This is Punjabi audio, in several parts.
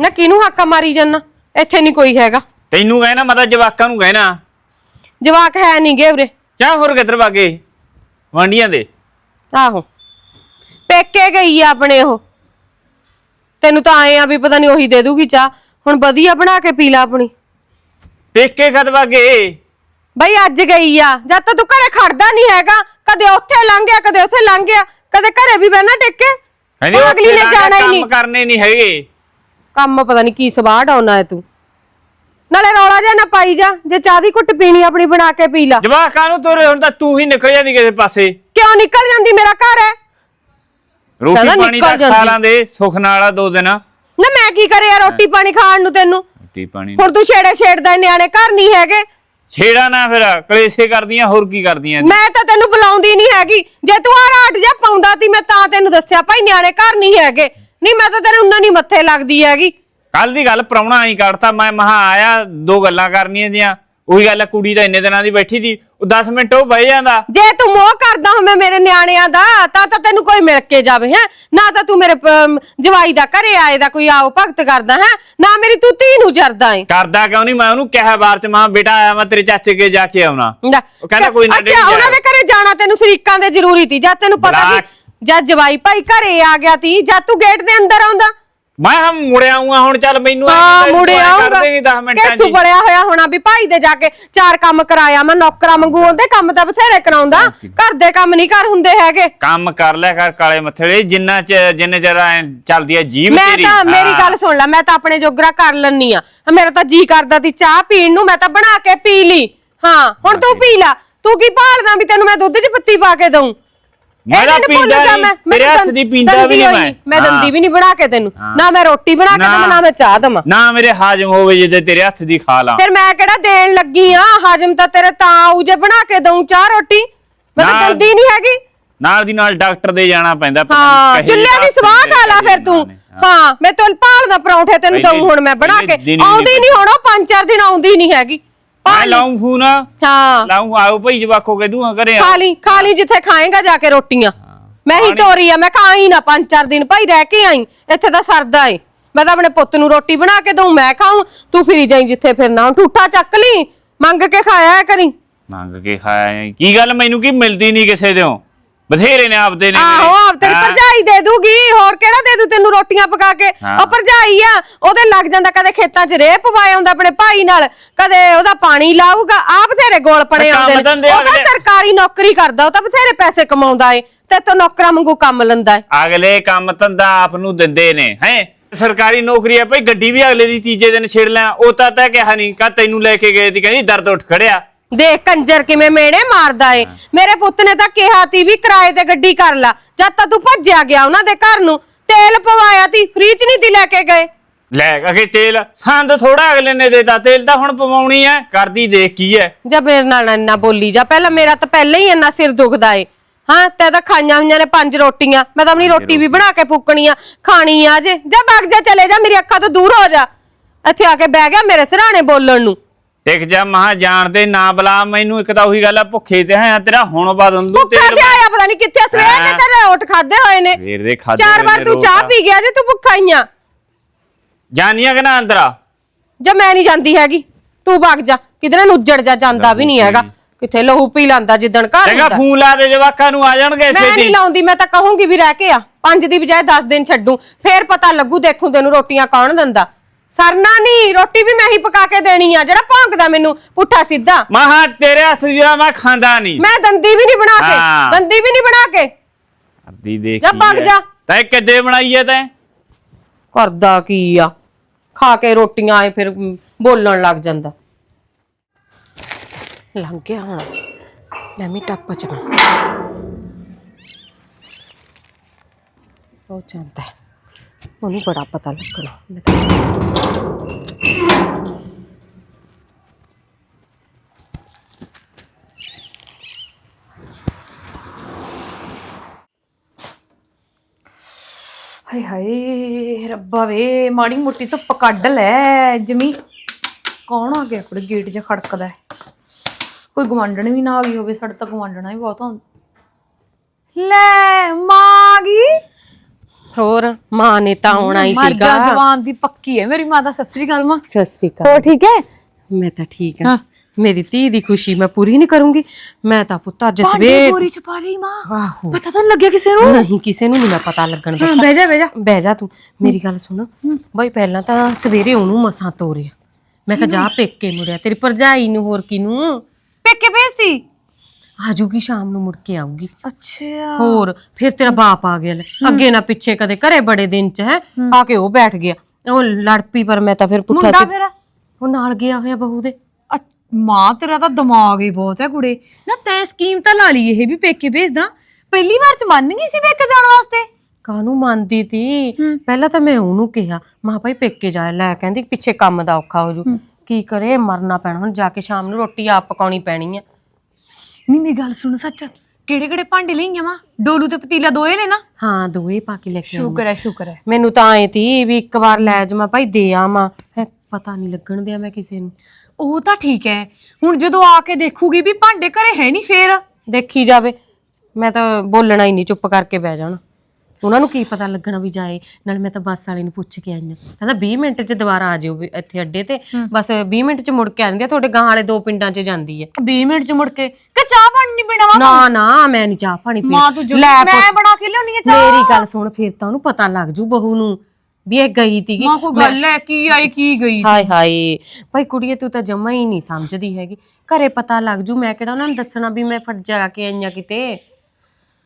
ਨਾ ਕਿਹਨੂੰ ਹਾਕਾ ਮਾਰੀ ਜਾਨਾ? ਇੱਥੇ ਨਹੀਂ ਕੋਈ ਹੈਗਾ। ਤੈਨੂੰ ਕਹਿਣਾ ਮੈਂ ਤਾਂ ਜਵਾਕਾਂ ਨੂੰ ਕਹਿਣਾ। ਜਵਾਕ ਹੈ ਨਹੀਂ ਗੇ ਉਰੇ। ਚਾਹ ਹੋਰ ਕਿੱਧਰ ਵਾਗੇ ਵਾਂਡੀਆਂ ਦੇ। ਆਹੋ। ਪੇਕੇ ਗਈ ਆ ਆਪਣੇ ਉਹ। ਤੈਨੂੰ ਤਾਂ ਆਏ ਆ ਵੀ ਪਤਾ ਨਹੀਂ ਉਹੀ ਦੇ ਦੂਗੀ ਚਾਹ। ਹੁਣ ਵਧੀਆ ਬਣਾ ਕੇ ਪੀ ਲਾ ਆਪਣੀ। ਪੇਕੇ ਕਦ ਵਾਗੇ ਬਈ ਅੱਜ ਗਈ ਆ। ਜਦ ਤੱਕ ਤੂੰ ਘਰੇ ਖੜਦਾ ਨਹੀਂ ਹੈਗਾ। ਕਦੇ ਉੱਥੇ ਲੰਘ ਗਿਆ ਕਦੇ ਉੱਥੇ ਲੰਘ ਗਿਆ। ਕਦੇ ਘਰੇ ਵੀ ਬਹਿਣਾ ਟਿੱਕੇ। ਕਹਿੰਦੀ ਅਗਲੀ ਨੇ ਜਾਣਾ ਹੀ ਨਹੀਂ। ਕੰਮ ਕਰਨੇ ਨਹੀਂ ਹੈਗੇ। ਕੰਮ ਪਤਾ ਨਹੀਂ ਕੀ ਸਵਾਹ ਡਾਉਣਾ ਹੈ ਤੂੰ। ਨਾਲੇ ਰੌਲਾ ਜਿਹਾ ਨਾ ਪਾਈ ਜਾ ਜੇ ਚਾਹ ਦੀ ਘੁੱਟ ਪੀਣੀ ਆਪਣੀ ਬਣਾ ਕੇ ਪੀ ਲਾ। ਜਵਾਕਾਂ ਨੂੰ ਤੋਰੇ ਹੁਣ ਤਾਂ ਤੂੰ ਹੀ ਨਿਕਲ ਜਾਂਦੀ ਕਿਸੇ ਪਾਸੇ। ਕਿਉਂ ਨਿਕਲ ਜਾਂਦੀ ਮੇਰਾ ਘਰ ਹੈ? ਰੋਟੀ ਕਹਿੰਦਾ ਪਾਣੀ ਨਿਕਲ ਦਾ ਜਾਂਦੀ। ਖਾਲਾਂ ਦੇ ਸੁੱਖ ਨਾਲ ਆ ਦੋ ਦਿਨ। ਨਾ ਮੈਂ ਕੀ ਕਰਿਆ ਰੋਟੀ ਪਾਣੀ ਖਾਣ ਨੂੰ ਤੈਨੂੰ? ਰੋਟੀ ਪਾਣੀ ਹੁਣ ਤੂੰ ਛੇੜੇ ਛੇੜਦਾ ਈ, ਨਿਆਣੇ ਘਰ ਨਹੀਂ ਹੈਗੇ। ਛੇੜਾ ਨਾ ਫਿਰ ਕਲੇਸ਼ੇ ਕਰਦੀਆਂ ਹੋਰ ਕੀ ਕਰਦੀਆਂ ਮੈਂ ਤਾਂ ਤੈਨੂੰ ਬੁਲਾਉਂਦੀ ਨਹੀਂ ਹੈਗੀ। ਜੇ ਤੂੰ ਆ ਰਾਟ ਜਾ ਪਾਉਂਦਾ ਤੀ ਮੈਂ ਤਾਂ ਤੈਨੂੰ ਦੱਸਿਆ ਭਾਈ ਨਿਆਣੇ ਘਰ ਨਹੀਂ ਹੈਗੇ। ਨਹੀਂ ਮੈਂ ਤਾਂ ਤੇਰੇ ਉਹਨਾਂ ਨਹੀਂ ਮੱਥੇ ਲੱਗਦੀ ਹੈਗੀ। ਕੱਲ ਦੀ ਗੱਲ ਪ੍ਰਾਹੁਣਾ ਆਈ ਕੱਢਤਾ ਮੈਂ ਮਹਾ ਆਇਆ ਦੋ ਗੱਲਾਂ ਕਰਨੀਆਂ ਦੀਆਂ ਉਹੀ ਗੱਲ ਆ, ਕੁੜੀ ਤਾਂ ਇੰਨੇ ਦਿਨਾਂ ਦੀ ਬੈਠੀ ਸੀ ਉਹ 10 ਮਿੰਟ ਉਹ ਬਹਿ ਜਾਂਦਾ। ਜੇ ਤੂੰ ਮੋਹ ਕਰਦਾ ਹੋਵੇਂ ਮੇਰੇ ਨਿਆਣਿਆਂ ਦਾ ਤਾਂ ਤਾਂ ਤੈਨੂੰ ਕੋਈ ਮਿਲ ਕੇ ਜਾਵੇ ਹੈ? ਨਾ ਤਾਂ ਤੂੰ ਮੇਰੇ ਪ- ਜਵਾਈ ਦਾ ਘਰੇ ਆਏ ਦਾ ਕੋਈ ਆਓ ਭਗਤ ਕਰਦਾ ਹੈ? ਨਾ ਮੇਰੀ ਤੂੰ ਧੀ ਨੂੰ ਜਰਦਾ ਏ। ਕਰਦਾ ਕਿਉਂ ਨਹੀਂ? ਮੈਂ ਉਹਨੂੰ ਕਿਹਾ ਬਾਰ ਚ ਮਾਂ ਬੇਟਾ ਆਇਆ ਮੈਂ ਤੇਰੇ ਚਾਚੇ ਕੇ ਜਾ ਕੇ ਆਉਣਾ। ਲੈ, ਉਹ ਕਹਿੰਦਾ ਕੋਈ ਨਾ ਅੱਛਾ ਉਹਨਾਂ ਦੇ ਘਰੇ ਜਾਣਾ ਤੈਨੂੰ ਸ਼ਰੀਕਾਂ ਦੇ ਜ਼ਰੂਰੀ ਤੀ ਜਦ ਤੈਨੂੰ ਪਤਾ ਸੀ ਜਦ ਜਵਾਈ ਭਾਈ ਘਰੇ ਆ ਗਿਆ ਤੀ ਜਦ ਤੂੰ ਗੇਟ ਦੇ ਅੰਦਰ ਆਉਂਦਾ। ਮੈਂ ਹਮ ਮੁੜਿਆ ਆਉਂਗਾ ਹੁਣ ਚੱਲ ਮੈਨੂੰ ਹਾਂ ਮੁੜੇ ਆਉਂਗਾ ਦੇਂਗੀ 10 ਮਿੰਟਾਂ ਜੀ। ਬੜਿਆ ਹੋਇਆ ਹੋਣਾ ਵੀ ਭਾਈ ਦੇ ਜਾ ਕੇ ਚਾਰ ਕੰਮ ਕਰਾਇਆ ਮੈਂ ਨੌਕਰਾਂ ਵਾਂਗੂ ਉਹਦੇ ਕੰਮ ਤਾਂ ਬਥੇਰੇ ਕਰਾਉਂਦਾ। ਘਰ ਦੇ ਕੰਮ ਨਹੀਂ ਕਰ ਹੁੰਦੇ ਹੈਗੇ। ਕੰਮ ਕਰ ਲਿਆ ਕਰ ਕਾਲੇ ਮੱਥੜੇ ਜਿੰਨਾ ਚ ਜਿੰਨੇ ਐਂ ਚੱਲਦੀ ਹੈ ਜੀਭ ਮੈਂ ਤੇਰੀ। ਤਾਂ ਮੇਰੀ ਹਾਂ। ਗੱਲ ਸੁਣ ਲੈ ਮੈਂ ਤਾਂ ਆਪਣੇ ਜੋਗਰਾ ਕਰ ਲੈਣੀ ਆ। ਮੇਰਾ ਤਾਂ ਜੀ ਕਰਦਾ ਤੀ ਚਾਹ ਪੀਣ ਨੂੰ ਮੈਂ ਤਾਂ ਬਣਾ ਕੇ ਪੀ ਲਈ। ਹਾਂ ਹੁਣ ਤੂੰ ਪੀ ਲੈ। ਤੂੰ ਕੀ ਭਾਲਦਾ ਵੀ ਤੈਨੂੰ ਮੈਂ ਦੁੱਧ 'ਚ ਪੱਤੀ ਪਾ ਕੇ ਦਊਂ? ਮੈਂ ਤਾਂ ਭੁੱਲ ਪੀਂਦਾ ਨਹੀਂ ਮੈਂ- ਮੈਂ ਤੇਰੇ ਤਾਂ ਹੱਥ ਦੀ ਪੀਂਦਾ ਵੀ ਨਹੀਂ ਮੈਂ। ਮੈਂ। ਦੰਦੀ ਵੀ ਨਹੀਂ ਬਣਾ ਕੇ ਤੈਨੂੰ। ਨਾ ਮੈਂ ਰੋਟੀ ਬਣਾ ਕੇ ਦਵਾਂ ਨਾ ਮੈਂ ਚਾਹ ਦਵਾਂ। ਨਾ ਮੇਰੇ ਹਾਜ਼ਮ ਹੋਵੇ ਜੇ ਤੇਰੇ ਹੱਥ ਦੀ ਖਾ ਲਾਂ। ਫਿਰ ਮੈਂ ਕਿਹੜਾ ਦੇਣ ਲੱਗੀ ਆ? ਹਜਮ ਤਾਂ ਤੇਰੇ ਤਾਂ ਆਊ ਜੇ ਬਣਾ ਕੇ ਦਊਂ ਚਾਹ ਰੋਟੀ। ਮੈਂ ਤਾਂ ਦੰਦੀ ਨਹੀਂ ਹੈਗੀ। ਨਾਲ ਦੀ ਨਾਲ ਡਾਕਟਰ ਦੇ ਜਾਣਾ ਪੈਂਦਾ ਹਾਂ ਚੁੱਲ੍ਹੇ ਦੀ ਸਵਾਹ ਖਾ ਲਾ ਦੇ ਫਿਰ ਤੂੰ। ਹਾਂ। ਮੈਂ ਤੋਂ ਭਾਲਦਾ ਪਰੌਂਠੇ ਤੈਨੂੰ ਦਊਂ ਹੁਣ ਮੈਂ ਬਣਾ ਕੇ। ਆਉਂਦੀ ਨਹੀਂ ਹੁਣ ਉਹ ਪੰਜ ਚਾਰ ਦਿਨ ਆਉਂਦੀ ਨਹੀਂ ਹੈਗੀ। ਮੈਂ। ਲਾਉਂ ਫੋਨ। ਹਾਂ। ਲਾਉਂ ਆਓ ਭਈ ਜਵਾਕੋ ਕੇ ਦੂਆ ਕਰੇ ਖਾ ਲਈ ਖਾ ਲਈ ਜਿੱਥੇ ਖਾਏਗਾ ਜਾ ਕੇ ਰੋਟੀਆਂ। ਮੈਂ ਹੀ ਤੋਰੀ ਆ ਮੈਂ ਖਾਈ ਨਾ ਪੰਜ ਚਾਰ ਦਿਨ ਭਾਈ ਰਹਿ ਕੇ ਆਈ ਇੱਥੇ ਤਾਂ ਸਰਦਾ ਏ। ਮੈਂ ਤਾਂ ਆਪਣੇ ਪੁੱਤ ਨੂੰ ਰੋਟੀ ਬਣਾ ਕੇ ਦਊਂ ਮੈਂ ਖਾਉਂ ਤੂੰ ਫਿਰੀ ਜਾਈ ਜਿੱਥੇ ਫਿਰਨਾ ਠੂਠਾ ਚੱਕ ਲਈ ਮੰਗ ਕੇ ਖਾਇਆ ਕਰੀ। ਮੰਗ ਕੇ ਖਾਇਆ। ਕੀ ਗੱਲ ਮੈਨੂੰ ਕੀ ਮਿਲਦੀ ਨਹੀਂ ਕਿਸੇ ਦੇੋਂ ਬਥੇਰੇ ਨੇ ਆਪਦੇ ਨੇ ਆਹੋ ਮੇਰੇ। ਆਪ ਤੇਰੀ ਹਾਂ। ਭਰਜਾਈ ਦੇ ਦੂਗੀ ਹੋਰ ਕਿਹੜਾ ਦੇ ਦੂ ਤੈਨੂੰ ਰੋਟੀਆਂ ਪਕਾ ਕੇ ਹਾਂ। ਉਹ ਭਰਜਾਈ ਆ ਉਹਦੇ ਲੱਗ ਜਾਂਦਾ ਕਦੇ ਖੇਤਾਂ 'ਚ ਰੇਹ ਪਵਾਇਆ ਹੁੰਦਾ ਆਪਣੇ ਭਾਈ ਨਾਲ ਕਦੇ ਉਹਦਾ ਪਾਣੀ ਲਾਊਗਾ ਆ ਬਥੇਰੇ ਗੋਲ ਪੜੇ ਕੰਮ ਆਉਂਦੇ ਨੇ ਧੰਦੇ ਉਹ ਤਾਂ ਅਗਲੇ- ਸਰਕਾਰੀ ਨੌਕਰੀ ਕਰਦਾ ਉਹ ਤਾਂ ਬਥੇਰੇ ਪੈਸੇ ਕਮਾਉਂਦਾ ਏ ਤੇ ਤੋ ਨੌਕਰਾਂ ਵਾਂਗੂ ਕੰਮ ਲੰਦਾ ਏ ਅਗਲੇ ਕੰਮ ਧੰਦਾ ਆਪ ਨੂੰ ਦਿੰਦੇ ਨੇ ਹੈ ਸਰਕਾਰੀ ਨੌਕਰੀ ਹੈ ਭਈ ਗੱਡੀ ਵੀ ਅਗਲੇ ਦੀ ਤੀਜੇ ਦਿਨ ਛੇੜ ਲੈਣਾ ਉਹ ਤਾਂ ਤੈ ਕਿਹਾ ਨਹੀਂ ਕਾ ਤੈਨੂੰ ਲੈ ਕੇ ਗਏ ਸੀ ਕਹਿੰਦੀ ਦਰਦ ਉੱਠ ਖੜਿਆ ਦੇਖ ਕੰਜਰ ਕਿਵੇਂ ਮੇੜੇ ਮਾਰਦਾ ਏ। ਮੇਰੇ ਪੁੱਤ ਨੇ ਤਾਂ ਕਿਹਾ ਤੀ ਵੀ ਕਿਰਾਏ ਤੇ ਗੱਡੀ ਕਰ ਲਾ। ਜਦ ਤੱਕ ਤੂੰ ਭੱਜਿਆ ਗਿਆ ਉਹਨਾਂ ਦੇ ਘਰ ਨੂੰ ਤੇਲ ਪਵਾਇਆ ਤੀ ਫ੍ਰੀ ਚ ਨਹੀਂ ਤੀ ਲੈ ਕੇ ਗਏ। ਲੈ ਅਗੇ ਤੇਲ ਸੰਦ ਥੋੜਾ ਅਗਲੇ ਨੇ ਦੇਤਾ ਤੇਲ ਤਾਂ ਹੁਣ ਪਵਾਉਣੀ ਹੈ ਕਰਦੀ ਦੇਖ ਕੀ ਹੈ ਜਾਂ ਮੇਰੇ ਨਾਲ ਇੰਨਾ ਬੋਲੀ ਜਾ ਪਹਿਲਾਂ ਮੇਰਾ ਤਾਂ ਪਹਿਲਾਂ ਹੀ ਇੰਨਾ ਸਿਰ ਦੁਖਦਾ ਏ। ਹਾਂ ਤੇ ਤਾਂ ਖਾਈਆਂ ਹੋਈਆਂ ਨੇ ਪੰਜ ਰੋਟੀਆਂ ਮੈਂ ਤਾਂ ਆਪਣੀ ਰੋਟੀ ਵੀ ਬਣਾ ਕੇ ਫੂਕਣੀ ਆ ਖਾਣੀ ਆ ਜੇ। ਜਾ ਵਗ ਜਾ ਚਲੇ ਜਾ ਮੇਰੀ ਅੱਖਾਂ ਤੋਂ ਦੂਰ ਹੋ ਜਾ। ਇੱਥੇ ਆ ਕੇ ਬਹਿ ਗਿਆ ਮੇਰੇ ਸਿਰਹਾਣੇ ਬੋਲਣ ਨੂੰ। ਟਿਕ ਜਾ ਮਹਾ ਜਾਣ ਤੇ ਨਾ ਬੁਲਾ ਮੈਨੂੰ ਇੱਕ ਤਾਂ ਉਹੀ ਗੱਲ ਆ ਭੁੱਖੇ ਤੇ ਹੈ ਤੇਰਾ ਹੁਣ ਬਦਲ ਦੂ ਭੁੱਖਾ ਤੇ ਆਇਆ ਪਤਾ ਨਹੀਂ ਕਿੱਥੇ ਸਵੇਰ ਦੇ। ਤੇਰੇ ਰੋਟ ਖਾਦੇ ਹੋਏ ਨੇ। ਸਵੇਰ ਦੇ ਖਾਧੇ ਚਾਰ ਵਾਰ ਤੂੰ ਚਾਹ। ਪੀ ਗਿਆ ਜੇ ਤੂੰ ਭੁੱਖਾ ਹੀ ਆ। ਜਾਨੀਆਂ ਕਿ ਨਾ ਅੰਦਰ ਆ? ਜਾਂ ਮੈਂ ਨਹੀਂ ਜਾਂਦੀ ਹੈਗੀ। ਤੂੰ ਵਗ ਜਾ ਕਿਧਰੇ ਨੂੰ ਉੱਜੜ ਜਾ ਜਾਂਦਾ ਵੀ ਨਹੀਂ ਹੈਗਾ। ਕਿੱਥੇ ਲਹੂ ਪੀ ਲਾਂਦਾ ਜਿੱਦਣ ਘਰ ਹੁੰਦਾ। ਫੋਨ ਲਾ ਦੇ ਜਵਾਕਾਂ ਨੂੰ ਆ ਜਾਣਗੇ ਮੈਂ ਨਹੀਂ ਲਾਉਂਦੀ ਮੈਂ ਤਾਂ ਕਹੂੰਗੀ ਵੀ ਰਹਿ ਕੇ ਆ। ਪੰਜ ਦੀ ਬਜਾਏ 10 ਦਿਨ ਛੱਡੂ। ਫੇਰ ਪਤਾ ਲੱਗੂ ਦੇਖੂ ਤੈਨੂੰ ਰੋਟੀਆਂ ਕੌਣ ਦਿੰਦਾ। ਸਰਨਾ ਨਹੀਂ ਰੋਟੀ ਵੀ ਮੈਂ ਹੀ ਪਕਾ ਕੇ ਦੇਣੀ ਆ ਜਿਹੜਾ ਭੌਂਕਦਾ ਮੈਨੂੰ ਪੁੱਠਾ ਸਿੱਧਾ। ਮਹਾ ਤੇਰੇ ਹੱਥ ਦੀ ਨਾ ਮੈਂ ਖਾਂਦਾ ਨਹੀਂ। ਮੈਂ ਦੰਦੀ ਵੀ ਨਹੀਂ ਬਣਾ ਹਾਂ। ਕੇ ਦੰਦੀ ਵੀ ਨਹੀਂ ਬਣਾ ਕੇ। ਕਰਦੀ ਦੇਖ ਜਾ ਭੱਗ। ਜਾ। ਤੈਂ ਕਿੱਦੇ ਬਣਾਈ ਐ ਤੈਂ? ਕਰਦਾ ਕੀ ਆ? ਖਾ ਕੇ ਰੋਟੀਆਂ ਆਏ ਫਿਰ ਮ, ਬੋਲਣ ਲੱਗ ਜਾਂਦਾ। ਲੰਘ ਗਿਆ ਹੁਣ। ਮੈਂ ਵੀ ਟੱਪ ਚ ਮੈਂ ਉਹ ਜਾਂਦਾ। ਹੈ। ਉਹਨੂੰ ਬੜਾ ਪਤਾ ਲੱਗਣਾ। ਮੈਂ ਤਾਂ ਹਾਏ ਹਾਏ ਰੱਬਾ ਵੇ ਮਾੜੀ ਮੋਟੀ ਧੁੱਪ ਕੱਢ ਲੈ ਜਮੀ। ਕੌਣ ਆ ਗਿਆ ਕੁੜੇ ਗੇਟ 'ਚ ਖੜਕਦਾ ਹੈ? ਕੋਈ ਗਵਾਂਢਣ ਵੀ ਨਾ ਆ ਗਈ ਹੋਵੇ ਸਾਡੇ ਤਾਂ ਗਵਾਂਢਣਾ ਵੀ ਬਹੁਤ ਆਉਂਦਾ ਲੈ ਮਾਂ ਆ ਗਈ। ਹੋਰ? ਮਾਂ ਨੇ ਤਾਂ ਆਉਣਾ ਹੀ ਮਰ ਸੀਗਾ। ਜਾ ਜਵਾਨ ਦੀ ਪੱਕੀ ਹੈ। ਮੇਰੀ ਮਾਂ ਦਾ ਸਤਿ ਸ੍ਰੀ ਅਕਾਲ ਮਾਂ। ਸਤਿ ਸ੍ਰੀ ਅਕਾਲ। ਹੋ ਠੀਕ ਹੈ? ਮੈਂ ਤਾਂ ਠੀਕ ਹਾਂ। ਮੇਰੀ ਧੀ ਦੀ ਖੁਸ਼ੀ ਮੈਂ ਪੂਰੀ ਨਹੀਂ ਕਰੂੰਗੀ। ਮੈਂ ਤਾਂ ਪੁੱਤ ਅੱਜ ਸਵੇਰ ਪੂਰੀ ਚ ਪਾ ਲਈ ਮਾਂ। ਆਹੋ। ਪਤਾ ਤਾਂ ਨੀ ਲੱਗਿਆ ਕਿਸੇ ਨੂੰ। ਨਹੀਂ ਕਿਸੇ ਨੂੰ ਨਹੀਂ ਮੈਂ ਪਤਾ ਲੱਗਣ ਦਿੱਤਾ। ਬਹਿ ਜਾ ਬਹਿ ਜਾ। ਬਹਿ ਜਾ ਤੂੰ। ਮੇਰੀ ਗੱਲ ਸੁਣ। ਬਈ ਪਹਿਲਾਂ ਤਾਂ ਸਵੇਰੇ ਉਹਨੂੰ ਮਸਾਂ ਤੋਰਿਆ। ਮੈਂ ਕਿਹਾ ਜਾ ਪੇਕੇ ਮੁੜਿਆ। ਤੇਰੀ ਭਰਜਾਈ ਨੂੰ ਹੋਰ ਕਿਨੂੰ ਪੇਕੇ ਭੇਜਤੀ? ਆਜੂਗੀ ਸ਼ਾਮ ਨੂੰ ਮੁੜ ਕੇ ਆਊਗੀ। ਅੱਛਾ ਹੋਰ ਫਿਰ ਤੇਰਾ ਬਾਪ ਆ ਗਿਆ ਲੈ। ਅੱਗੇ ਨਾ ਪਿੱਛੇ ਕਦੇ ਘਰੇ ਬੜੇ ਦਿਨ ਚ ਹੈ ਆ ਕੇ ਉਹ ਬੈਠ ਗਿਆ। ਉਹ ਲੜ ਪਈ ਪਰ ਮੈਂ ਤਾਂ ਫਿਰ ਪੁੱਠਾ ਮੁੰਡਾ ਸੀ ਫਿਰ? ਉਹ ਨਾਲ ਗਿਆ ਹੋਇਆ ਬਹੂ ਦੇ। ਮਾਂ ਤੇਰਾ ਤਾਂ ਦਿਮਾਗ ਹੀ ਬਹੁਤ ਹੈ ਕੁੜੇ। ਨਾ ਤੈਂ ਸਕੀਮ ਤਾਂ ਲਾ ਲਈ ਇਹ ਵੀ ਪੇਕੇ ਭੇਜਦਾ। ਪਹਿਲੀ ਵਾਰ ਚ ਮੰਨ ਗਈ ਸੀ ਪੇਕੇ ਜਾਣ ਵਾਸਤੇ? ਕਾਹਨੂੰ ਮੰਨਦੀ ਤੀ? ਪਹਿਲਾਂ ਤਾਂ ਮੈਂ ਉਹਨੂੰ ਕਿਹਾ ਮਾਂ ਭਾਈ ਪੇਕੇ ਜਾ ਲੈ ਕਹਿੰਦੀ ਪਿੱਛੇ ਕੰਮ ਦਾ ਔਖਾ ਹੋ ਜੂ। ਕੀ ਕਰੇ ਮਰਨਾ ਪੈਣਾ ਹੁਣ ਜਾ ਕੇ ਸ਼ਾਮ ਨੂੰ ਰੋਟੀ ਆਪ ਪਕਾਉਣੀ ਪੈਣੀ ਆ। ਨਹੀਂ ਮੇਰੀ ਗੱਲ ਸੁਣ ਸੱਚ। ਕਿਹੜੇ ਕਿਹੜੇ ਭਾਂਡੇ ਲਈਆਂ ਮਾਂ ਡੋਲੂ ਤੇ ਪਤੀਲਾ ਦੋਏ ਨੇ ਨਾ। ਹਾਂ ਦੋਏ ਪਾ ਕੇ ਲੈ ਕੇ ਆਈ। ਸ਼ੁਕਰ ਹੈ ਸ਼ੁਕਰ ਹੈ। ਮੈਨੂੰ ਤਾਂ ਐ ਤੀ ਵੀ ਇੱਕ ਵਾਰ ਲੈ ਜਾਵਾਂ ਭਾਈ ਦੇ ਆਵਾਂ। ਹੈਂ, ਪਤਾ ਨਹੀਂ ਲੱਗਣ ਦਿਆ ਮੈਂ ਕਿਸੇ ਨੂੰ। ਉਹ ਤਾਂ ਠੀਕ ਹੈ। ਹੁਣ ਜਦੋਂ ਆ ਕੇ ਦੇਖੂਗੀ ਵੀ ਭਾਂਡੇ ਘਰੇ ਹੈ ਨਹੀਂ ਫੇਰ? ਦੇਖੀ ਜਾਵੇ। ਮੈਂ ਤਾਂ ਬੋਲਣਾ ਹੀ ਨਹੀਂ ਚੁੱਪ ਕਰਕੇ ਬਹਿ ਜਾਣਾ। ਉਹਨਾਂ ਨੂੰ ਕੀ ਪਤਾ ਲੱਗਣਾ ਵੀ ਜਾਏ ਨਾਲ ਮੈਂ ਤਾਂ ਬੱਸ ਵਾਲੇ ਨੂੰ ਪੁੱਛ ਕੇ ਆਈ ਹਾਂ। ਕਹਿੰਦਾ 20 ਮਿੰਟ 'ਚ ਦੁਬਾਰਾ ਆ ਜਿਓ ਵੀ ਇੱਥੇ ਅੱਡੇ ਤੇ। ਬਸ 20 ਮਿੰਟ 'ਚ ਮੁੜ ਕੇ ਆ ਜਾਂਦੀ ਆ ਤੁਹਾਡੇ ਗਾਂ ਵਾਲੇ ਦੋ ਪਿੰਡਾਂ 'ਚ ਜਾਂਦੀ ਹੈ 20 ਮਿੰਟ ਚ ਮੁੜ ਕੇ ਕਿ ਚਾਹ ਪਾਣੀ ਨਹੀਂ ਪੀਣਾ ਵਾ ਨਾ ਨਾ ਮੈਂ ਨਹੀਂ ਚਾਹ ਪਾਣੀ ਪੀ ਮਾਂ ਤੂੰ ਜੋ ਲੈ ਮੈਂ ਬਣਾ ਕੇ ਲਿਆਉਣੀ ਹੈ ਚਾਹ। ਮੇਰੀ ਗੱਲ ਸੁਣ ਫਿਰ ਤਾਂ ਉਹਨੂੰ ਪਤਾ ਲੱਗ ਜੂ ਬਹੂ ਨੂੰ ਵੀ ਇਹ ਗਈ ਤੀਗੀ ਮਾਂ ਕੋਈ ਗੱਲ ਹੈ ਕੀ ਆਈ ਕੀ ਗਈ? ਹਾਏ ਹਾਏ ਭਾਈ ਕੁੜੀਏ ਤੂੰ ਤਾਂ ਜਮਾ ਹੀ ਨਹੀਂ ਸਮਝਦੀ ਹੈਗੀ। ਘਰੇ ਪਤਾ ਲੱਗ ਜੂ ਮੈਂ ਕਿਹੜਾ ਉਹਨਾਂ ਨੂੰ ਦੱਸਣਾ ਵੀ ਮੈਂ ਫਟ ਜਾ ਕੇ ਆਈਆਂ ਕਿਤੇ।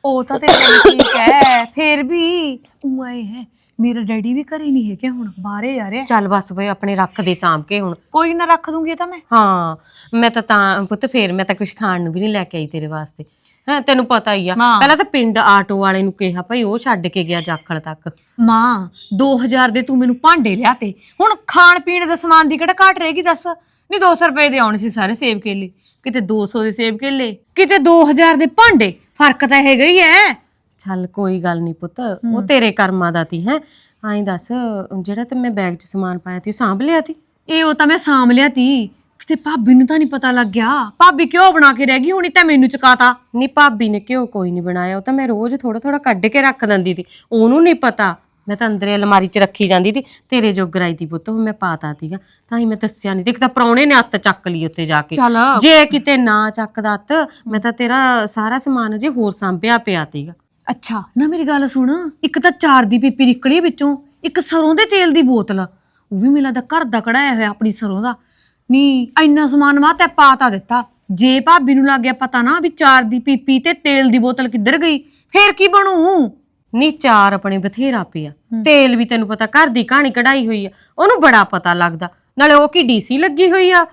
ਉਹ ਤਾਂ ਤੇ ਠੀਕ ਹੈ ਫੇਰ ਵੀ ਉਹ ਆਏ ਹੈ। ਮੇਰਾ ਡੈਡੀ ਵੀ ਘਰੇ ਨਹੀਂ ਹੈ ਕਿ ਹੁਣ ਬਾਹਰੇ ਜਾ ਰਿਹਾ। ਚੱਲ ਬਸ ਬਈ ਆਪਣੇ ਰੱਖ ਦੇ ਸਾਂਭ ਕੇ ਹੁਣ। ਕੋਈ ਨਾ ਰੱਖ ਦੂੰਗੀ ਇਹ ਤਾਂ ਮੈਂ। ਹਾਂ ਮੈਂ ਤਾਂ ਤਾਂ ਪੁੱਤ ਫੇਰ ਮੈਂ ਤਾਂ ਕੁਝ ਖਾਣ ਨੂੰ ਵੀ ਨਹੀਂ ਲੈ ਕੇ ਆਈ ਤੇਰੇ ਵਾਸਤੇ। ਹਾਂ ਤੈਨੂੰ ਪਤਾ ਹੀ ਆ। ਪਹਿਲਾਂ ਤਾਂ ਪਿੰਡ ਆਟੋ ਵਾਲੇ ਨੂੰ ਕਿਹਾ ਭਾਈ ਉਹ ਛੱਡ ਕੇ ਗਿਆ ਜਾਖਲ ਤੱਕ। ਮਾਂ 2000 ਦੇ ਤੂੰ ਮੈਨੂੰ ਭਾਂਡੇ ਲਿਆਤੇ ਹੁਣ ਖਾਣ ਪੀਣ ਦੇ ਸਮਾਨ ਦੀ ਕਿਹੜਾ ਘਾਟ ਰਹੇਗੀ ਦੱਸ। ਨਹੀਂ 200 ਰੁਪਏ ਦੇ ਆਉਣੇ ਸੀ ਸਾਰੇ ਸੇਬ ਕੇਲੇ। ਕਿਤੇ 200 ਦੇ ਸੇਬ ਕੇਲੇ ਕਿਤੇ 2000 ਦੇ ਭਾਂਡੇ ਫ਼ਰਕ ਤਾਂ ਹੈਗਾ ਹੀ ਹੈ। ਚੱਲ ਕੋਈ ਗੱਲ ਨਹੀਂ ਪੁੱਤ ਉਹ ਤੇਰੇ ਕਰਮਾਂ ਦਾ ਤੀ ਹੈ। ਐਂ ਦੱਸ ਜਿਹੜਾ ਤੇ ਮੈਂ ਬੈਗ 'ਚ ਸਮਾਨ ਪਾਇਆ ਤੀ ਉਹ ਸਾਂਭ ਲਿਆ ਤੀ? ਇਹ ਉਹ ਤਾਂ ਮੈਂ ਸਾਂਭ ਲਿਆ ਤੀ। ਕਿਤੇ ਭਾਬੀ ਨੂੰ ਤਾਂ ਨਹੀਂ ਪਤਾ ਲੱਗ ਗਿਆ। ਭਾਬੀ ਕਿਉਂ ਬਣਾ ਕੇ ਰਹਿ ਗਈ ਹੁਣੀ ਤਾਂ ਮੈਨੂੰ ਚਕਾਤਾ। ਨੀ ਭਾਬੀ ਨੇ ਕਿਉਂ ਕੋਈ ਨਹੀਂ ਬਣਾਇਆ ਉਹ ਤਾਂ ਮੈਂ ਰੋਜ਼ ਥੋੜਾ ਥੋੜਾ ਕੱਢ ਕੇ ਰੱਖ ਦਿੰਦੀ ਤੀ। ਉਹਨੂੰ ਨਹੀਂ ਪਤਾ। ਮੈਂ ਤਾਂ ਅੰਦਰੇ ਅਲਮਾਰੀ 'ਚ ਰੱਖੀ ਜਾਂਦੀ ਤੀ ਤੇਰੇ ਜੋਗਰ ਆਈ ਤੀ ਪੁੱਤ ਉਹ ਮੈਂ ਪਾਤਾ ਤੀਗਾ ਤਾਂ ਹੀ ਮੈਂ ਦੱਸਿਆ ਨਹੀਂ ਦੇਖ ਤਾਂ ਪ੍ਰਾਹੁਣੇ ਨੇ ਹੱਥ ਚੱਕ ਲਈ ਉੱਤੇ ਜਾ ਕੇ। ਚੱਲ। ਜੇ ਕਿਤੇ ਨਾ ਚੱਕਦਾ ਹੱਥ ਮੈਂ ਤਾਂ ਤੇਰਾ ਸਾਰਾ ਸਮਾਨ ਅਜੇ ਹੋਰ ਸਾਂਭਿਆ ਪਿਆ ਤੀਗਾ ਅੱਛਾ ਨਾ ਮੇਰੀ ਗੱਲ ਸੁਣ। ਇੱਕ ਤਾਂ ਚਾਰ ਦੀ ਪੀਪੀ ਨਿਕਲੀ ਵਿੱਚੋਂ ਇੱਕ ਸਰੋਂ ਦੇ ਤੇਲ ਦੀ ਬੋਤਲ। ਉਹ ਵੀ ਮੇਲਾ ਦਾ ਘਰ ਦਾ ਕਢਾਇਆ ਹੋਇਆ ਆਪਣੀ ਸਰੋਂ ਦਾ। ਨਹੀਂ ਇੰਨਾ ਸਮਾਨ ਮਾ ਤੇ ਪਾਤਾ ਦਿੱਤਾ। ਜੇ ਭਾਬੀ ਨੂੰ ਲੱਗ ਗਿਆ ਪਤਾ ਨਾ ਵੀ ਚਾਰ ਦੀ ਪੀਪੀ ਤੇ ਤੇਲ ਦੀ ਬੋਤਲ ਕਿੱਧਰ ਗਈ ਫੇਰ ਕੀ ਬਣੂ? ਨੀ ਚਾਰ ਆਪਣੇ ਬਥੇਰਾ ਪਿਆ। ਤੇਲ ਵੀ ਤੈਨੂੰ ਪਤਾ ਘਰ ਦੀ ਕਹਾਣੀ ਕਢਾਈ ਹੋਈ ਆ ਉਹਨੂੰ ਬੜਾ ਪਤਾ ਲੱਗਦਾ। ਨਾਲੇ ਉਹ ਕੀ ਡੀਸੀ ਲੱਗੀ ਹੋਈ ਆ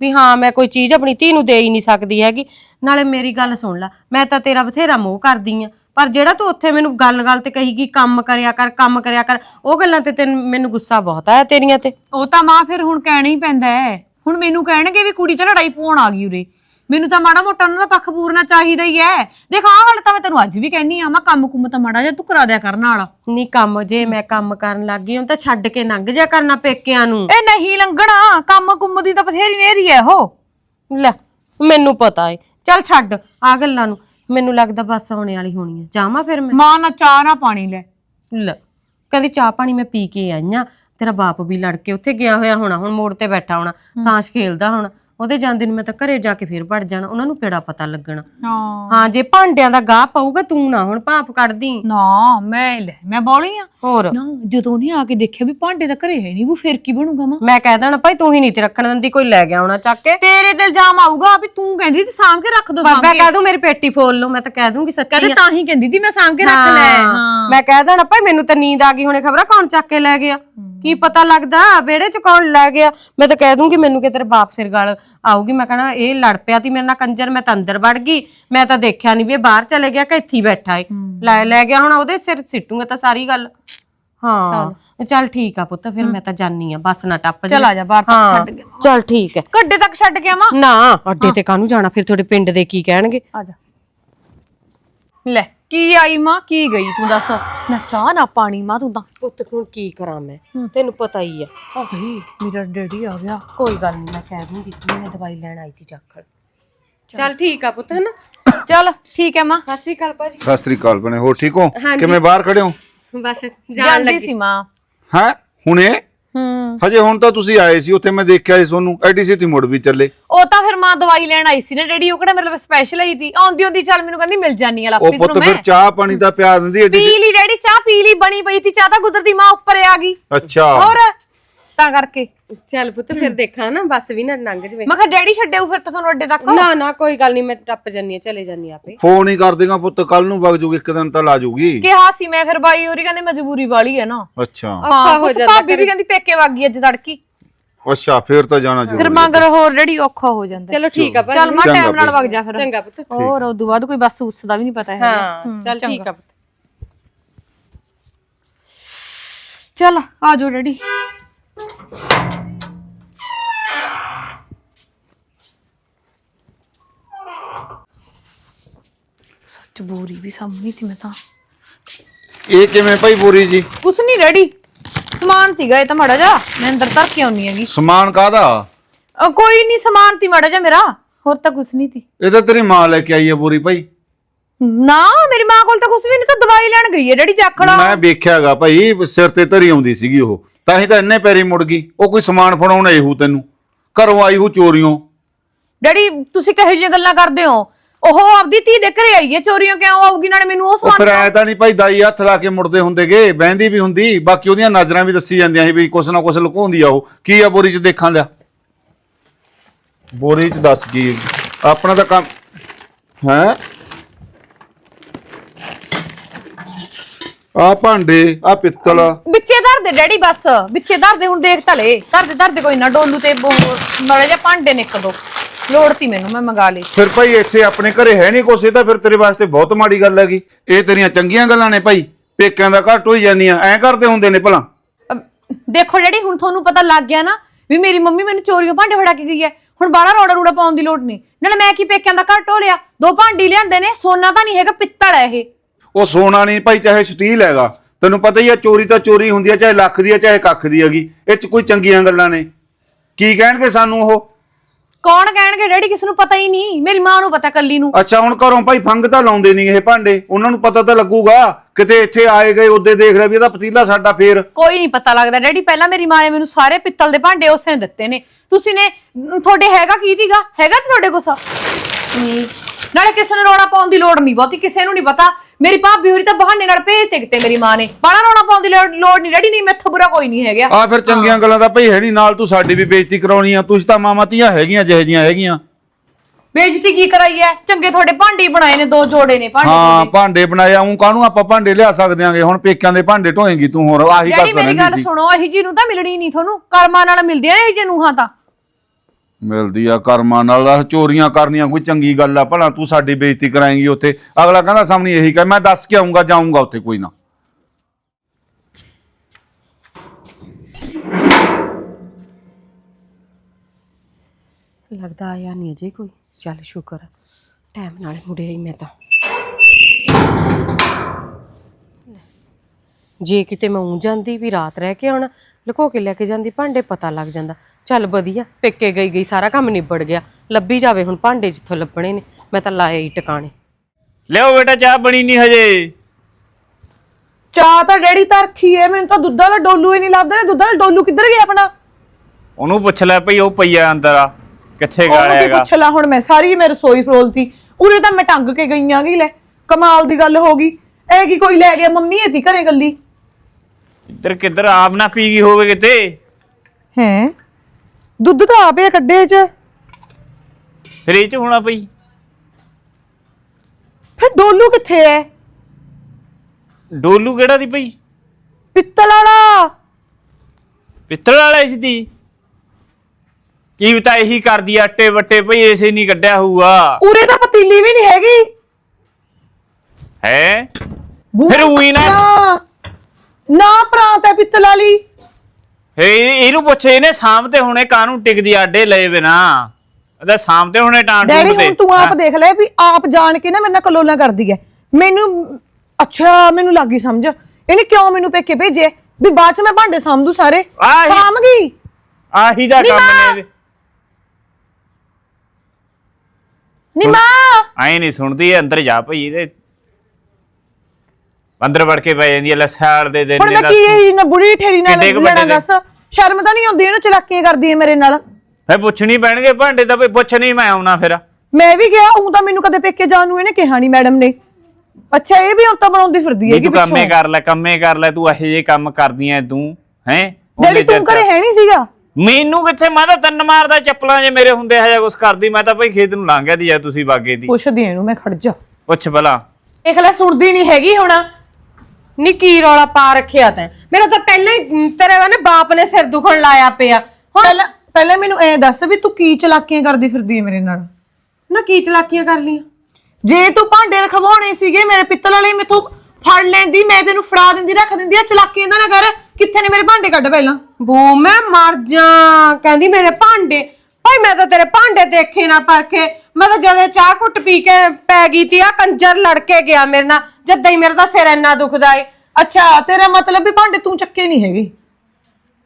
ਵੀ ਹਾਂ ਮੈਂ ਕੋਈ ਚੀਜ਼ ਆਪਣੀ ਧੀ ਨੂੰ ਦੇ ਹੀ ਨਹੀਂ ਸਕਦੀ ਹੈਗੀ। ਨਾਲੇ ਮੇਰੀ ਗੱਲ ਸੁਣ ਲੈ ਮੈਂ ਤਾਂ ਤੇਰਾ ਬਥੇਰਾ ਮੋਹ ਕਰਦੀ ਆ ਪਰ ਜਿਹੜਾ ਤੂੰ ਉੱਥੇ ਮੈਨੂੰ ਗੱਲ-ਗੱਲ ਤੇ ਕਹੀ ਕਿ ਕੰਮ ਕਰਿਆ ਕਰ ਕੰਮ ਕਰਿਆ ਕਰ ਉਹ ਗੱਲਾਂ ਤੇ ਤੈਨੂੰ ਮੈਨੂੰ ਗੁੱਸਾ ਬਹੁਤ ਆਇਆ ਤੇਰੀਆਂ ਤੇ। ਉਹ ਤਾਂ ਮਾਂ ਫਿਰ ਹੁਣ ਕਹਿਣਾ ਹੀ ਪੈਂਦਾ ਹੈ। ਹੁਣ ਮੈਨੂੰ ਕਹਿਣਗੇ ਵੀ ਕੁੜੀ ਤਾਂ ਲੜਾਈ ਪਾਉਣ ਆ ਗਈ ਉਰੇ। ਮੈਨੂੰ ਤਾਂ ਮਾੜਾ ਮੋਟਾ ਉਹਨਾਂ ਦਾ ਪੱਖ ਪੂਰਨਾ ਚਾਹੀਦਾ ਹੀ ਹੈ। ਦੇਖ ਆਹ ਗੱਲ ਤਾਂ ਮੈਂ ਤੈਨੂੰ ਅੱਜ ਵੀ ਕਹਿਨੀ ਆ ਮੈਂ ਕੰਮ ਕੁੰਮ ਤਾਂ ਮਾੜਾ ਜਿਹਾ ਤੂੰ ਕਰਾ ਦਿਆ ਕਰਨ ਵਾਲਾ ਨੀ ਕੰਮ ਜੇ ਮੈਂ ਕੰਮ ਕਰਨ ਲੱਗ ਗਈ ਹੁਣ ਤਾਂ ਛੱਡ ਕੇ ਲੰਘ ਜਾ ਕਰਨਾ ਪੇਕਿਆਂ ਨੂੰ। ਇਹ ਨਹੀਂ ਲੰਘਣਾ ਕੰਮ ਕੁੰਮ ਦੀ ਤਾਂ ਬਥੇਰੀ ਨੇਰੀ ਹੈ ਉਹ ਲੈ ਮੈਨੂੰ ਪਤਾ ਏ। ਚੱਲ ਛੱਡ ਆ ਗੱਲਾਂ ਨੂੰ। ਮੈਨੂੰ ਲੱਗਦਾ ਬੱਸ ਆਉਣੇ ਵਾਲੀ ਹੋਣੀ ਹੈ ਜਾਵਾਂ ਫਿਰ ਮੈਂ? ਮਾਂ ਨਾ ਚਾਹ ਨਾ ਪਾਣੀ ਲੈ। ਲੈ ਕਹਿੰਦੀ ਚਾਹ ਪਾਣੀ ਮੈਂ ਪੀ ਕੇ ਆਈ ਆਂ। ਤੇਰਾ ਬਾਪ ਵੀ ਲੜ ਕੇ ਉੱਥੇ ਗਿਆ ਹੋਇਆ ਹੋਣਾ ਹੁਣ ਮੋੜ ਤੇ ਬੈਠਾ ਹੋਣਾ। ਤਾਸ਼ ਖੇਲਦਾ ਹੋਣਾ। ਉਹਦੇ ਜਾਂਦੇ ਨੂੰ ਮੈਂ ਤਾਂ ਘਰੇ ਜਾ ਕੇ ਫਿਰ ਵੜ ਜਾਣਾ ਉਹਨਾਂ ਨੂੰ ਕਿਹੜਾ ਪਤਾ ਲੱਗਣਾ। ਹਾਂ। ਹਾਂ ਜੇ ਭਾਂਡਿਆਂ ਦਾ ਗਾਹ ਪਊਗਾ ਤੂੰ ਨਾ ਹੁਣ ਭਾਪ ਕੱਢਦੀ। ਨਾ ਮੈਂ ਲੈ ਮੈਂ ਬੋਲੀ ਆ। ਹੋਰ? ਨਾ ਜਦੋਂ ਨੇ ਆ ਕੇ ਦੇਖਿਆ ਵੀ ਭਾਂਡੇ ਤਾਂ ਘਰੇ ਹੈ ਨਹੀਂ ਉਹ ਫਿਰ ਕੀ ਬਣੂਗਾ ਮਾਂ? ਮੈਂ ਕਹਿ ਦੇਣਾ ਭਾਈ ਤੂੰ ਹੀ ਨਹੀਂ ਤੇ ਰੱਖਣ ਦਿੰਦੀ ਕੋਈ ਲੈ ਗਿਆ ਹੋਣਾ ਚੱਕ ਕੇ। ਤੇਰੇ ਦਿਲ ਜਾਮ ਆਊਗਾ ਵੀ ਤੂੰ ਕਹਿੰਦੀ ਸੀ ਸਾਂਭ ਕੇ ਰੱਖ ਦੋ ਪਰ ਮੈਂ ਕਹਿ ਦੂੰ ਮੇਰੀ ਪੇਟੀ ਫੋਲ ਲਓ ਮੈਂ ਤਾਂ ਕਹਿ ਦੂੰਗੀ ਸੱਚੀ ਕਹਿੰਦੇ ਤਾਂ ਹੀ ਕਹਿੰਦੀ ਸੀ ਮੈਂ ਸਾਂਭ ਕੇ ਰੱਖ ਲੈ। ਹਾਂ ਮੈਂ ਕਹਿ ਦੇਣਾ ਭਾਈ ਮੈਨੂੰ ਤਾਂ ਨੀਂਦ ਆ ਗਈ ਹੁਣੇ ਖਬਰਾਂ ਕੌਣ ਚੱਕ ਕੇ ਲੈ ਗਿਆ? ਕੀ ਪਤਾ ਲੱਗਦਾ? ਵਿਹੜੇ ਚ ਕੌਣ ਲੈ ਗਿਆ? ਮੈਂ ਤਾਂ ਕਹਿ ਦੂੰਗੀ ਮੈਨੂੰ ਕਿ ਤੇਰੇ ਬਾਪ ਸਿਰ ਗਾਲ ਆਊਗੀ। ਮੈਂ ਕਹਣਾ ਇਹ ਲੜ ਪਿਆ ਤੀ ਮੇਰੇ ਨਾਲ ਕੰਜਰ ਮੈਂ ਤਾਂ ਅੰਦਰ ਵੜ ਗਈ। ਮੈਂ ਤਾਂ ਦੇਖਿਆ ਨਹੀਂ ਵੀ ਇਹ ਬਾਹਰ ਚਲੇ ਗਿਆ ਕਿ ਇੱਥੇ ਹੀ ਬੈਠਾ ਏ। ਲੈ ਲੈ ਗਿਆ ਹੁਣ ਉਹਦੇ ਸਿਰ ਸਿੱਟੂਗਾ ਤਾਂ ਸਾਰੀ ਗੱਲ। ਹਾਂ ਚੱਲ ਠੀਕ ਆ ਪੁੱਤ ਫਿਰ ਮੈਂ ਤਾਂ ਜਾਨੀ ਆ ਬੱਸ ਨਾ ਟੱਪ ਚੱਲ ਆ ਜਾ ਬਾਹਰ ਤੱਕ ਹਾਂ ਛੱਡ ਕੇ ਚੱਲ ਠੀਕ ਹੈ ਕੱਡੇ ਤੱਕ ਛੱਡ ਕੇ ਆਵਾਂ ਨਾ ਅੱਡੇ ਤੇ ਕਾਹਨੂੰ ਜਾਣਾ ਫਿਰ ਤੁਹਾਡੇ ਪਿੰਡ ਦੇ ਕੀ ਕਹਿਣਗੇ? ਆ ਜਾ। ਲੈ। ਕੀ ਆਈ ਮਾਂ? ਕੀ ਗਈ? ਤੂੰ ਦੱਸ। ਨਾ ਚਾਹ ਨਾ ਪਾਣੀ ਮਾਂ ਤੂੰ ਤਾਂ। ਪੁੱਤ ਹੁਣ ਕੀ ਕਰਾਂ ਮੈਂ? ਤੈਨੂੰ ਪਤਾ ਹੀ ਆ। ਆ ਭਈ ਮੇਰਾ ਡੈਡੀ ਆ ਗਿਆ। ਕੋਈ ਗੱਲ ਨਹੀਂ ਮੈਂ ਕਹਿ ਦੂੰਗੀ ਮੈਂ ਦਵਾਈ ਲੈਣ ਆਈ ਸੀ ਜਾਖੜ। ਚੱਲ। ਠੀਕ ਆ ਪੁੱਤ ਹਨਾ? ਚੱਲ ਠੀਕ ਹੈ ਮਾਂ। ਸਤਿ ਸ਼੍ਰੀ ਅਕਾਲ ਭਾਜੀ। ਸਤਿ ਸ੍ਰੀ ਅਕਾਲ ਭੈਣੇ ਹੋਰ ਠੀਕ ਹੋ। ਕਿਵੇਂ ਬਾਹਰ ਖੜੇ ਹੋ? ਬਸ ਜਾਣ ਜਾਂਦੀ ਲੱਗੀ। ਸੀ ਮਾਂ। ਹੈ? ਹੁਣੇ? ਹੂੰ। ਹਜੇ ਹੁਣ ਤਾਂ ਤੁਸੀਂ ਆਏ ਸੀ ਉੱਥੇ ਮੈਂ ਦੇਖਿਆ ਸੀ ਤੁਹਾਨੂੰ ਐਡੀ ਛੇਤੀ ਮੁੜ ਵੀ ਚੱਲੇ। ਉਹ ਤਾਂ ਫਿਰ ਮਾਂ ਦਵਾਈ ਲੈਣ ਆਈ ਸੀ ਨਾ ਡੈਡੀ ਉਹ ਕਿਹੜਾ ਮੇਰੇ ਲਈ ਸਪੈਸ਼ਲ ਆਈ ਸੀ। ਆਉਂਦੀ ਆਉਂਦੀ ਚੱਲ ਮੈਨੂੰ ਕਹਿੰਦੀ ਮਿਲ ਜਾਨੀ ਆ ਉਹ ਲਾਪਰੀ ਪੁੱਤ ਨੂੰ ਫਿਰ ਮੈਂ। ਚਾਹ ਪਾਣੀ ਦਾ ਪਿਆ ਦਿੰਦੀ ਐਡੀ ਪੀ ਲਈ ਡੈਡੀ ਚਾਹ ਪੀ ਲਈ ਬਣੀ ਪਈ ਸੀ ਚਾਹ ਤਾਂ ਕੁਦਰਤੀ ਮਾਂ ਉੱਪਰ ਆ ਗਈ। ਅੱਛਾ। ਹੋਰ ਤਾਂ ਕਰਕੇ। ਚੱਲ ਪੁੱਤ ਫਿਰ ਦੇਖਾਂ ਨਾ ਬੱਸ ਵੀ ਨਾ ਲੰਘ ਜਵੇ। ਮੈਂ ਕਿਹਾ ਡੈਡੀ ਛੱਡਿਓ ਫਿਰ ਤਾਂ ਤੁਹਾਨੂੰ ਅੱਡੇ ਤੱਕ? ਨਾ ਨਾ ਕੋਈ ਗੱਲ ਨਹੀਂ ਮੈਂ ਟੱਪ ਜੰਨੀ ਆ ਚਲੇ ਜੰਨੀ ਆਪੇ। ਫੋਨ ਹੀ ਕਰ ਦੇਗਾ ਪੁੱਤ ਕੱਲ ਨੂੰ ਵਗ ਜੂਗੀ ਇੱਕ ਦਿਨ ਤਾਂ ਲਾ ਜੂਗੀ। ਕਿਹਾ ਸੀ ਮੈਂ ਫਿਰ ਬਾਈ ਹੋਰੀ ਕਹਿੰਦੇ ਮਜਬੂਰੀ ਵਾਲੀ ਹੈ ਨਾ। ਅੱਛਾ। ਹਾਂ ਕੁਛ ਭਾਬੀ ਵੀ ਕਹਿੰਦੀ ਪੇਕੇ ਵਗ ਗਈ ਅੱਜ ਤੜਕੀ। ਅੱਛਾ ਫੇਰ ਤਾਂ ਜਾਣਾ ਫਿਰ ਜ਼ਰੂਰੀ ਮੰਗਰ ਹੋਰ ਡੈਡੀ ਔਖਾ ਹੋ ਜਾਂਦਾ। ਚਲੋ ਠੀਕ ਆ ਚੱਲ ਭਾਜੀ ਮਾਂ ਟਾਈਮ ਨਾਲ ਭਾਈ। ਵਗ ਜਾ ਫਿਰ। ਚੰਗਾ ਪੁੱਤ। ਹੋਰ ਉਦੋਂ ਬਾਅਦ ਕੋਈ ਬੱਸ ਉਸ ਦਾ ਵੀ ਨਹੀਂ ਪਤਾ ਹੈ ਹਾਂ ਚੱਲ ਠੀਕ ਆ ਪੁੱਤ। ਚੱਲ ਆ ਜਾਓ ਡੈਡੀ। ਵੀ ਸਾਹਮਣੇ ਸੀ ਮੈਂ ਤਾਂ। ਇਹ ਕਿਵੇਂ ਭਾਈ ਬੋਰੀ ਜੀ? ਕੁਛ ਨਹੀਂ ਡੈਡੀ ਸਮਾਨ ਸੀ ਗਏ ਤਾਂ ਮੜਾ ਜਾ ਮੈਂ ਅੰਦਰ ਧਰ ਕੇ ਆਉਣੀ ਹੈਗੀ। ਸਮਾਨ ਕਾਦਾ ਅ, ਕੋਈ ਨਹੀਂ ਸਮਾਨ ਤੀ ਮੜਾ ਜਾ ਮੇਰਾ। ਹੋਰ ਤਾਂ ਕੁਛ ਨਹੀਂ ਤੀ ਇਹ ਤਾਂ ਤੇਰੀ ਮਾਂ ਲੈ ਕੇ ਆਈ ਹੈ ਬੋਰੀ ਭਾਈ। ਨਾ ਮੇਰੀ ਮਾਂ ਕੋਲ ਤਾਂ ਕੁਛ ਵੀ ਨਹੀਂ ਤਾਂ ਦਵਾਈ ਲੈਣ ਗਈ ਹੈ ਡੈਡੀ ਜਾਖੜਾ। ਮੈਂ ਵੇਖਿਆਗਾ ਭਾਈ ਸਿਰ ਤੇ ਧਰੀ ਆਉਂਦੀ ਸੀਗੀ ਉਹ। ਤਾਂ ਹੀ ਤਾਂ ਇੰਨੇ ਪੈਰੀ ਮੁੜ ਗਈ। ਉਹ ਕੋਈ ਸਮਾਨ ਫੜਾਉਣ ਆਈ ਹੂ ਤੈਨੂੰ। ਘਰੋਂ ਆਈ ਹੂ ਚੋਰੀਆਂ ਡੈਡੀ ਤੁਸੀਂ ਕਹੇ ਜਿਹੀਆਂ ਗੱਲਾਂ ਕਰਦੇ ਹੋ? ਉਹ ਆਪਦੀ ਧੀ ਦੇ ਘਰੇ ਆਈ ਹੈ ਚੋਰੀਆਂ ਕਿਉਂ ਆਊਗੀ? ਨਾਲੇ ਮੈਨੂੰ ਉਹ ਉਹ ਸਮਾਨ ਫਿਰ ਐ ਤਾਂ ਨਹੀਂ ਭਾਈ ਦਾਈ ਹੱਥ ਲਾ ਕੇ ਮੁੜਦੇ ਹੁੰਦੇਗੇ ਬਹਿੰਦੀ ਵੀ ਹੁੰਦੀ ਬਾਕੀ ਉਹਦੀਆਂ ਨਜ਼ਰਾਂ ਵੀ ਦੱਸੀ ਜਾਂਦੀਆਂ ਸੀ ਵੀ ਕੁਛ ਨਾ ਕੁਛ ਲੁਕਾਉਂਦੀ ਆ ਉਹ। ਕੀ ਆ ਬੋਰੀ 'ਚ ਦੇਖਾਂ ਲਿਆ? ਬੋਰੀ 'ਚ ਦੱਸ ਕੀ? ਆਪਣਾ ਤਾਂ ਕੰਮ ਹੈ? ਆ ਭਾਂਡੇ ਆ ਪਿੱਤਲ। ਵਿੱਚੇ ਧਰ ਦੇ ਡੈਡੀ ਬਸ। ਵਿੱਚੇ ਧਰ ਦੇ ਹੁਣ ਦੇਖ ਤਾਂ ਲੈ। ਧਰ ਦੇ ਧਰ ਦੇ ਕੋਈ ਨਾ ਡੋਲੂ ਤੇ ਮੜੇ ਜਿਹਾ ਭਾਂਡੇ ਨਿੱਕ ਦੋ। ਲੋੜ ਤੀ ਮੈਨੂੰ ਮੈਂ ਮੰਗਾ ਲਈ। ਫਿਰ ਭਾਈ ਇੱਥੇ ਆਪਣੇ ਘਰੇ ਹੈ ਨਹੀਂ ਕੁਛ ਇਹ ਤਾਂ ਫਿਰ ਤੇਰੇ ਵਾਸਤੇ ਬਹੁਤ ਮਾੜੀ ਗੱਲ ਹੈਗੀ। ਇਹ ਤੇਰੀਆਂ ਚੰਗੀਆਂ ਗੱਲਾਂ ਨੇ ਭਾਈ ਪੇਕਿਆਂ ਦਾ ਘੱਟ ਹੋਈ ਜਾਂਦੀਆਂ ਐਂ ਕਰਦੇ ਹੁੰਦੇ ਨੇ ਭਲਾ। ਅਮ, ਦੇਖੋ ਡੈਡੀ ਹੁਣ ਤੁਹਾਨੂੰ ਪਤਾ ਲੱਗ ਗਿਆ ਨਾ ਵੀ ਮੇਰੀ ਮੰਮੀ ਮੈਨੂੰ ਚੋਰੀਆਂ ਭਾਂਡੇ ਫੜਾ ਕੇ ਗਈ ਹੈ ਹੁਣ ਬਾਹਲਾ ਰੋੜਾ ਰੂੜਾ ਪਾਉਣ ਦੀ ਲੋੜ ਨਹੀਂ ਨਾਲੇ ਮੈਂ ਕੀ ਪੇਕਿਆਂ ਦਾ ਘਰ ਢੋਲਿਆ? ਦੋ ਭਾਂਡੀ ਲਿਆਂਦੇ ਨੇ ਸੋਨਾ ਤਾਂ ਨਹੀਂ ਹੈਗਾ ਪਿੱਤਲ ਹੈ ਇਹ। ਉਹ ਸੋਨਾ ਨਹੀਂ ਭਾਈ ਚਾਹੇ ਸਟੀਲ ਹੈਗਾ। ਤੈਨੂੰ ਪਤਾ ਹੀ ਆ ਚੋਰੀ ਤਾਂ ਚੋਰੀ ਹੁੰਦੀ ਆ ਚਾਹੇ ਲੱਖ ਦੀ ਆ ਚਾਹੇ ਕੱਖ ਦੀ ਹੈਗੀ। ਇਹ ਚ ਕੋਈ ਚੰਗੀਆਂ ਗੱਲਾਂ ਨੇ। ਕੀ ਕਹਿਣਗੇ ਸਾਨੂੰ ਉਹ? ਕੌਣ ਕਹਿਣਗੇ ਡੈਡੀ ਕਿਸ ਨੂੰ ਪਤਾ ਹੀ ਨਹੀਂ ਮੇਰੀ ਮਾਂ ਨੂੰ ਪਤਾ ਕੱਲੀ ਨੂੰ। ਅੱਛਾ ਹੁਣ ਘਰੋਂ ਭਾਈ ਫੰਗ ਤਾਂ ਲਾਉਂਦੇ ਨਹੀਂ ਇਹ ਭਾਂਡੇ ਉਹਨਾਂ ਨੂੰ ਪਤਾ ਤਾਂ ਲੱਗੂਗਾ ਕਿਤੇ ਇੱਥੇ ਆਏ ਗਏ ਉਹਦੇ ਦੇਖ ਲਿਆ ਵੀ ਇਹਦਾ ਪਤੀਲਾ ਸਾਡਾ ਫੇਰ। ਕੋਈ ਨਹੀਂ ਪਤਾ ਲੱਗਦਾ ਡੈਡੀ ਪਹਿਲਾਂ ਮੇਰੀ ਮਾਂ ਨੇ ਮੈਨੂੰ ਸਾਰੇ ਪਿੱਤਲ ਦੇ ਭਾਂਡੇ ਉਸੇ ਨੇ ਦਿੱਤੇ ਨੇ। ਤੁਸੀਂ ਨੇ ਤੁਹਾਡੇ ਹੈਗਾ ਕੀ ਸੀਗਾ? ਹੈਗਾ ਤੇ ਤੁਹਾਡੇ ਗੁੱਸਾ ਨਾਲੇ ਕਿਸੇ ਨੂੰ ਰੋਣਾ ਪਾਉਣ ਦੀ ਲੋੜ ਨਹੀਂ ਬਹੁਤੀ ਕਿਸੇ ਨੂੰ ਨਹੀਂ ਪਤਾ। ਮੇਰੀ ਭਾਬੀ ਹੋਰੀ ਤਾਂ ਬਹਾਨੇ ਨਾਲ ਭੇਜ ਤੇ ਕਿਤੇ ਮੇਰੀ ਮਾਂ ਨੇ। ਬਾਲਾ ਰੋਣਾ ਪਾਉਣ ਦੀ ਲੋੜ ਲੋੜ ਨਹੀਂ ਡੈਡੀ ਨਹੀਂ ਮੈਥੋਂ ਬੁਰਾ ਕੋਈ ਨਹੀਂ ਹੈਗਾ। ਆ ਫਿਰ ਚੰਗੀਆਂ ਗੱਲਾਂ ਤਾਂ ਭਾਈ ਹੈ ਨਹੀਂ ਨਾਲ ਤੂੰ ਸਾਡੀ ਵੀ ਬੇਇੱਜ਼ਤੀ ਕਰਾਉਣੀ ਆ ਤੁਸੀਂ ਤਾਂ ਮਾਮਾ ਧੀਆਂ ਹੈਗੀਆਂ ਜਿਹੇ ਜੀਆਂ ਹੈਗੀਆਂ। ਬੇਇੱਜ਼ਤੀ ਕੀ ਕਰਾਈ ਐ? ਚੰਗੇ ਤੁਹਾਡੇ ਭਾਂਡੇ ਹੀ ਬਣਾਏ ਨੇ ਦੋ ਜੋੜੇ ਨੇ ਭਾਂਡੇ ਹਾਂ ਤੁਹਾਡੇ। ਭਾਂਡੇ ਬਣਾਏ ਆਉਂ ਕਾਹਨੂੰ ਆਪਾਂ ਭਾਂਡੇ ਲਿਆ ਸਕਦੇ ਆਂਗੇ? ਹੁਣ ਪੇਕਿਆਂ ਦੇ ਭਾਂਡੇ ਢੋਏਂਗੀ ਤੂੰ ਹੋਰ ਆਹੀ ਡੈਡੀ ਕਸ ਮੇਰੀ ਰਹਿੰਦੀ ਗੱਲ ਸੀ। ਸੁਣੋ ਅਹੀ ਜੀ ਨੂੰ ਤਾਂ ਮਿਲਣੀ ਨਹੀਂ ਤੁਹਾਨੂੰ। ਕਰਮਾਂ ਨਾਲ ਮਿਲਦੀਆਂ ਨੇ ਇਹ ਜੇ ਨੂੰਹਾਂ ਤਾਂ। ਮਿਲਦੀ ਆ ਕਰਮਾਂ ਨਾਲ। ਦਾ ਚੋਰੀਆਂ ਕਰਨੀਆਂ ਕੋਈ ਚੰਗੀ ਗੱਲ ਆ। ਭਲਾ ਤੂੰ ਸਾਡੀ ਬੇਇੱਜ਼ਤੀ ਕਰਾਏਂਗੀ ਉੱਥੇ। ਅਗਲਾ ਕਹਿੰਦਾ, ਸਾਹਮਣੇ ਇਹੀ ਕਹੇ, ਮੈਂ ਦੱਸ ਕੇ ਆਉਂਗਾ ਜਾਊਂਗਾ ਉੱਥੇ ਕੋਈ ਨਾ। ਲੱਗਦਾ ਆਇਆ ਨਹੀਂ ਅਜੇ ਕੋਈ। ਚੱਲ ਸ਼ੁਕਰ ਟਾਈਮ ਨਾਲ ਮੁੜਿਆ ਹੀ ਮੈਂ ਤਾਂ। ਜੇ ਕਿਤੇ ਮੈਂ ਉਂ ਜਾਂਦੀ, ਵੀ ਰਾਤ ਰਹਿ ਕੇ ਆਉਣਾ, ਲੁਕੋ ਕੇ ਲੈ ਕੇ ਜਾਂਦੀ, ਭਾਂਡੇ ਪਤਾ ਲੱਗ ਜਾਂਦਾ। ਚੱਲ ਵਧੀਆ ਪੇਕੇ ਗਈ ਗਈ ਸਾਰਾ ਕੰਮ ਨਿਬੜ ਗਿਆ। ਲੱਭੀ ਜਾਵੇ ਹੁਣ ਭਾਂਡੇ ਜਿੱਥੋਂ ਲੱਭਣੇ ਨੇ ਮੈਂ ਤਾਂ ਲਾਏ ਹੀ ਟਿਕਾਣੇ। ਲਿਓ ਬੇਟਾ ਚਾਹ ਬਣੀ ਨਹੀਂ ਹਜੇ। ਚਾਹ ਤਾਂ ਡੈਡੀ ਤਰਖੀ ਐ ਮੈਨੂੰ ਤਾਂ ਦੁੱਧ ਵਾਲਾ ਡੋਲੂ ਹੀ ਨਹੀਂ ਲੱਭਦਾ ਦੁੱਧ ਵਾਲਾ ਡੋਲੂ ਕਿੱਧਰ ਗਿਆ ਆਪਣਾ? ਉਹਨੂੰ ਪੁੱਛ ਲੈ ਭਈ ਉਹ ਪਈਆ ਅੰਦਰ ਆ ਕਿੱਥੇ ਗਾ ਉਹਨੂੰ ਕੀ ਹੈਗਾ? ਪੁੱਛ ਲਾ ਹੁਣ ਮੈਂ ਸਾਰੀ ਮੈਂ ਰਸੋਈ ਫਰੋਲਤੀ ਉਰੇ ਤਾਂ ਮੈਂ ਟੰਗ ਕੇ ਗਈਆਂ ਗੀ ਲੈ ਕਮਾਲ ਦੀ ਗੱਲ ਹੋ ਗਈ। ਇਹ ਕੀ ਕੋਈ ਲੈ ਗਿਆ ਮੰਮੀ ਇਹਦੀ ਘਰੇ ਗੱਲੀ ਇੱਧਰ ਕਿੱਧਰ ਆਪ ਨਾ ਪੀ ਗਈ ਹੋਵੇ ਕਿਤੇ। ਹੈ? ਦੁੱਧ ਤਾਂ ਆਪੇ ਕੱਢੇ ਚ। ਫਿਰ ਇਹ ਚ ਹੋਣਾ ਪਈ। ਫਿਰ ਡੋਲੂ ਕਿੱਥੇ ਐ? ਡੋਲੂ ਕਿਹੜਾ ਦੀ ਪਈ? ਪਿੱਤਲ ਵਾਲਾ। ਪਿੱਤਲ ਵਾਲਾ ਸੀ ਤੀ। ਕੀ ਬਤਾ ਇਹੀ ਕਰਦੀ ਆ, ਆਟੇ ਵੱਟੇ ਭਈ ਐਸੇ ਨਹੀਂ ਕੱਢਿਆ ਹੋਊਗਾ। ਉਰੇ ਤਾਂ ਪਤੀਲੀ ਵੀ ਨਹੀਂ ਹੈਗੀ। ਹੈ? ਫਿਰ ਊਂ ਹੀ ਨਾ- ਨਾ ਨਾ ਪ੍ਰਾਂਤ ਹੈ ਪਿੱਤਲ ਵਾਲੀ। ਇਹ ਇਹਨੂੰ ਪੁੱਛੇ ਇਹਨੇ ਸ਼ਾਮ ਤੇ ਹੁਣੇ ਕਾਹਨੂੰ ਟਿਕਦੀ ਆਡੇ ਲਏ ਬਿਨਾ? ਇਹਦਾ ਸ਼ਾਮ ਤੇ ਹੁਣੇ ਟਾਂ ਡੈਡੀ ਤੇ ਹੁਣ ਤੂੰ ਆਪ ਦੇਖ ਲੈ ਵੀ ਆਪ ਜਾਣ ਕੇ ਨਾ ਮੇਰੇ ਨਾਲ ਕਲੋਲਾਂ ਕਰਦੀ ਐ। ਮੈਨੂੰ ਅੱਛਾ ਮੈਨੂੰ ਲੱਗੀ ਸਮਝ। ਇਹਨੇ ਕਿਉਂ ਮੈਨੂੰ ਪੇਕੇ ਭੇਜਿਆ ਵੀ ਬਾਅਦ ਚ ਮੈਂ ਭਾਂਡੇ ਸਾਂਭਦੂ ਸਾਰੇ। ਆਹੀ- ਸਾਂਭ ਗਈ? ਆਹੀ ਦਾ ਨੀ ਕੰਮ। ਨੇ ਨੀ ਮਾਂ ਐ ਨਹੀਂ ਸੁਣਦੀ ਇਹ ਅੰਦਰ ਜਾ ਭਈ ਇਹਦੇ ਅੰਦਰ ਵੜ ਕੇ ਪੈ ਜਾਂਦੀ ਐ ਲੈ ਸਾਲ ਦੇ ਦਿਨ ਹੁਣ ਮੈਂ ਨੇ ਕੀ ਇਹ ਨਾ ਬੁੜੀ ਠੇਰੀ ਨਾਲ ਕਿੱਡੇ ਕੁ ਲੜਾਂ ਦੱਸ? ਸ਼ਰਮ ਤਾਂ ਨਹੀਂ ਆਉਂਦੀ ਇਹਨੂੰ ਚਲਾਕੀਆਂ ਕਰਦੀ ਹੈ ਮੇਰੇ ਨਾਲ? ਫੇ ਪੁੱਛਣੀ ਪੈਣਗੇ ਭਾਂਡੇ ਤਾਂ ਵੀ ਪੁੱਛ ਨਹੀਂ ਮੈਂ ਆਉਣਾ ਫਿਰ। ਮੈਂ ਵੀ ਗਿਆ ਹੂੰ ਤਾਂ ਮੈਨੂੰ ਕਦੇ ਪੇਕੇ ਜਾਣ ਨੂੰ ਇਹਨੇ ਕਿਹਾ ਨਹੀਂ ਮੈਡਮ ਨੇ। ਅੱਛਾ ਇਹ ਵੀ ਹੁਣ ਤਾਂ ਬਣਾਉਂਦੀ ਫਿਰਦੀ ਵੀ ਹੈਗੀ ਤੂੰ ਕੰਮੇ। ਕਰ ਲੈ ਕੰਮੇ ਕਰ ਲੈ ਤੂੰ ਇਹੋ ਜਿਹੇ ਕੰਮ ਕਰਦੀ ਐ ਤੂੰ ਹੈ? ਡੈਡੀ ਤੂੰ ਘਰੇ ਹੈ ਨਹੀਂ ਸੀਗਾ? ਮੈਨੂੰ ਕਿੱਥੇ ਮੈਂ ਤਾਂ ਤੰਨ ਮਾਰਦਾ ਚੱਪਲਾਂ ਜੇ ਮੇਰੇ ਹੁੰਦੇ ਹਜਾ ਕੁਛ ਕਰਦੀ ਮੈਂ ਤਾਂ ਭਾਈ ਖੇਤ ਨੂੰ ਲੰਘ ਗਿਆ ਦੀ ਜਾਂ ਤੁਸੀਂ ਬਾਗੇ ਦੀ। ਪੁੱਛਦੀ ਇਹਨੂੰ ਮੈਂ ਖੜ ਜਾ। ਪੁੱਛ ਭਲਾ। ਦੇਖ ਲੈ ਸੁਣਦੀ ਨਹੀਂ ਹੈਗੀ ਹੁਣ। ਨੀ ਕੀ ਰੌਲਾ ਪਾ ਰੱਖਿਆ ਤੈਂ? ਮੇਰਾ ਤਾਂ ਪਹਿਲਾਂ ਹੀ ਤੇਰੇ ਵਾਨੇ ਬਾਪ ਨੇ ਸਿਰ ਦੁਖਣ ਲਾਇਆ ਪਿਆ। ਪਹਿਲਾਂ ਪਹਿਲਾਂ ਮੈਨੂੰ ਐ ਦੱਸ ਵੀ ਤੂੰ ਕੀ ਚਲਾਕੀਆਂ ਕਰਦੀ ਫਿਰਦੀ ਹੈ ਮੇਰੇ ਨਾਲ? ਨਾ ਕੀ ਚਲਾਕੀਆਂ ਕਰ ਲੀਆਂ ਜੇ ਤੂੰ ਭਾਂਡੇ ਰਖਵਾਉਣੇ ਸੀਗੇ ਮੇਰੇ ਪਿੱਤਲ ਵਾਲੇ ਮੈਥੋਂ ਫੜ ਲੈਂਦੀ ਮੈਂ ਤੈਨੂੰ ਫੜਾ ਦਿੰਦੀ ਰੱਖ ਦਿੰਦੀ ਆ ਚਲਾਕੀਆਂ ਦਾ ਨਾ ਕਰ ਕਿੱਥੇ ਨੇ ਮੇਰੇ ਭਾਂਡੇ ਕੱਢ ਪਹਿਲਾਂ? ਬੂ ਮੈਂ ਮਰ ਜਾ ਕਹਿੰਦੀ ਮੇਰੇ ਭਾਂਡੇ। ਭਾਈ ਮੈਂ ਤਾਂ ਤੇਰੇ ਭਾਂਡੇ ਦੇਖੇ ਨਾ ਪਰਖੇ। ਮੈਂ ਤਾਂ ਜਦੋਂ ਚਾਹ ਘੁੱਟ ਪੀ ਕੇ ਪੈ ਗਈ ਤੀ ਆ ਕੰਜਰ ਲੜ ਕੇ ਗਿਆ ਮੇਰੇ ਨਾਲ। ਜਦਾਂ ਹੀ ਮੇਰਾ ਤਾਂ ਸਿਰ ਇੰਨਾ ਦੁਖਦਾ ਏ। ਅੱਛਾ ਤੇਰਾ ਮਤਲਬ ਵੀ ਭਾਂਡੇ ਤੂੰ ਚੱਕੇ ਨਹੀਂ ਹੈਗੇ।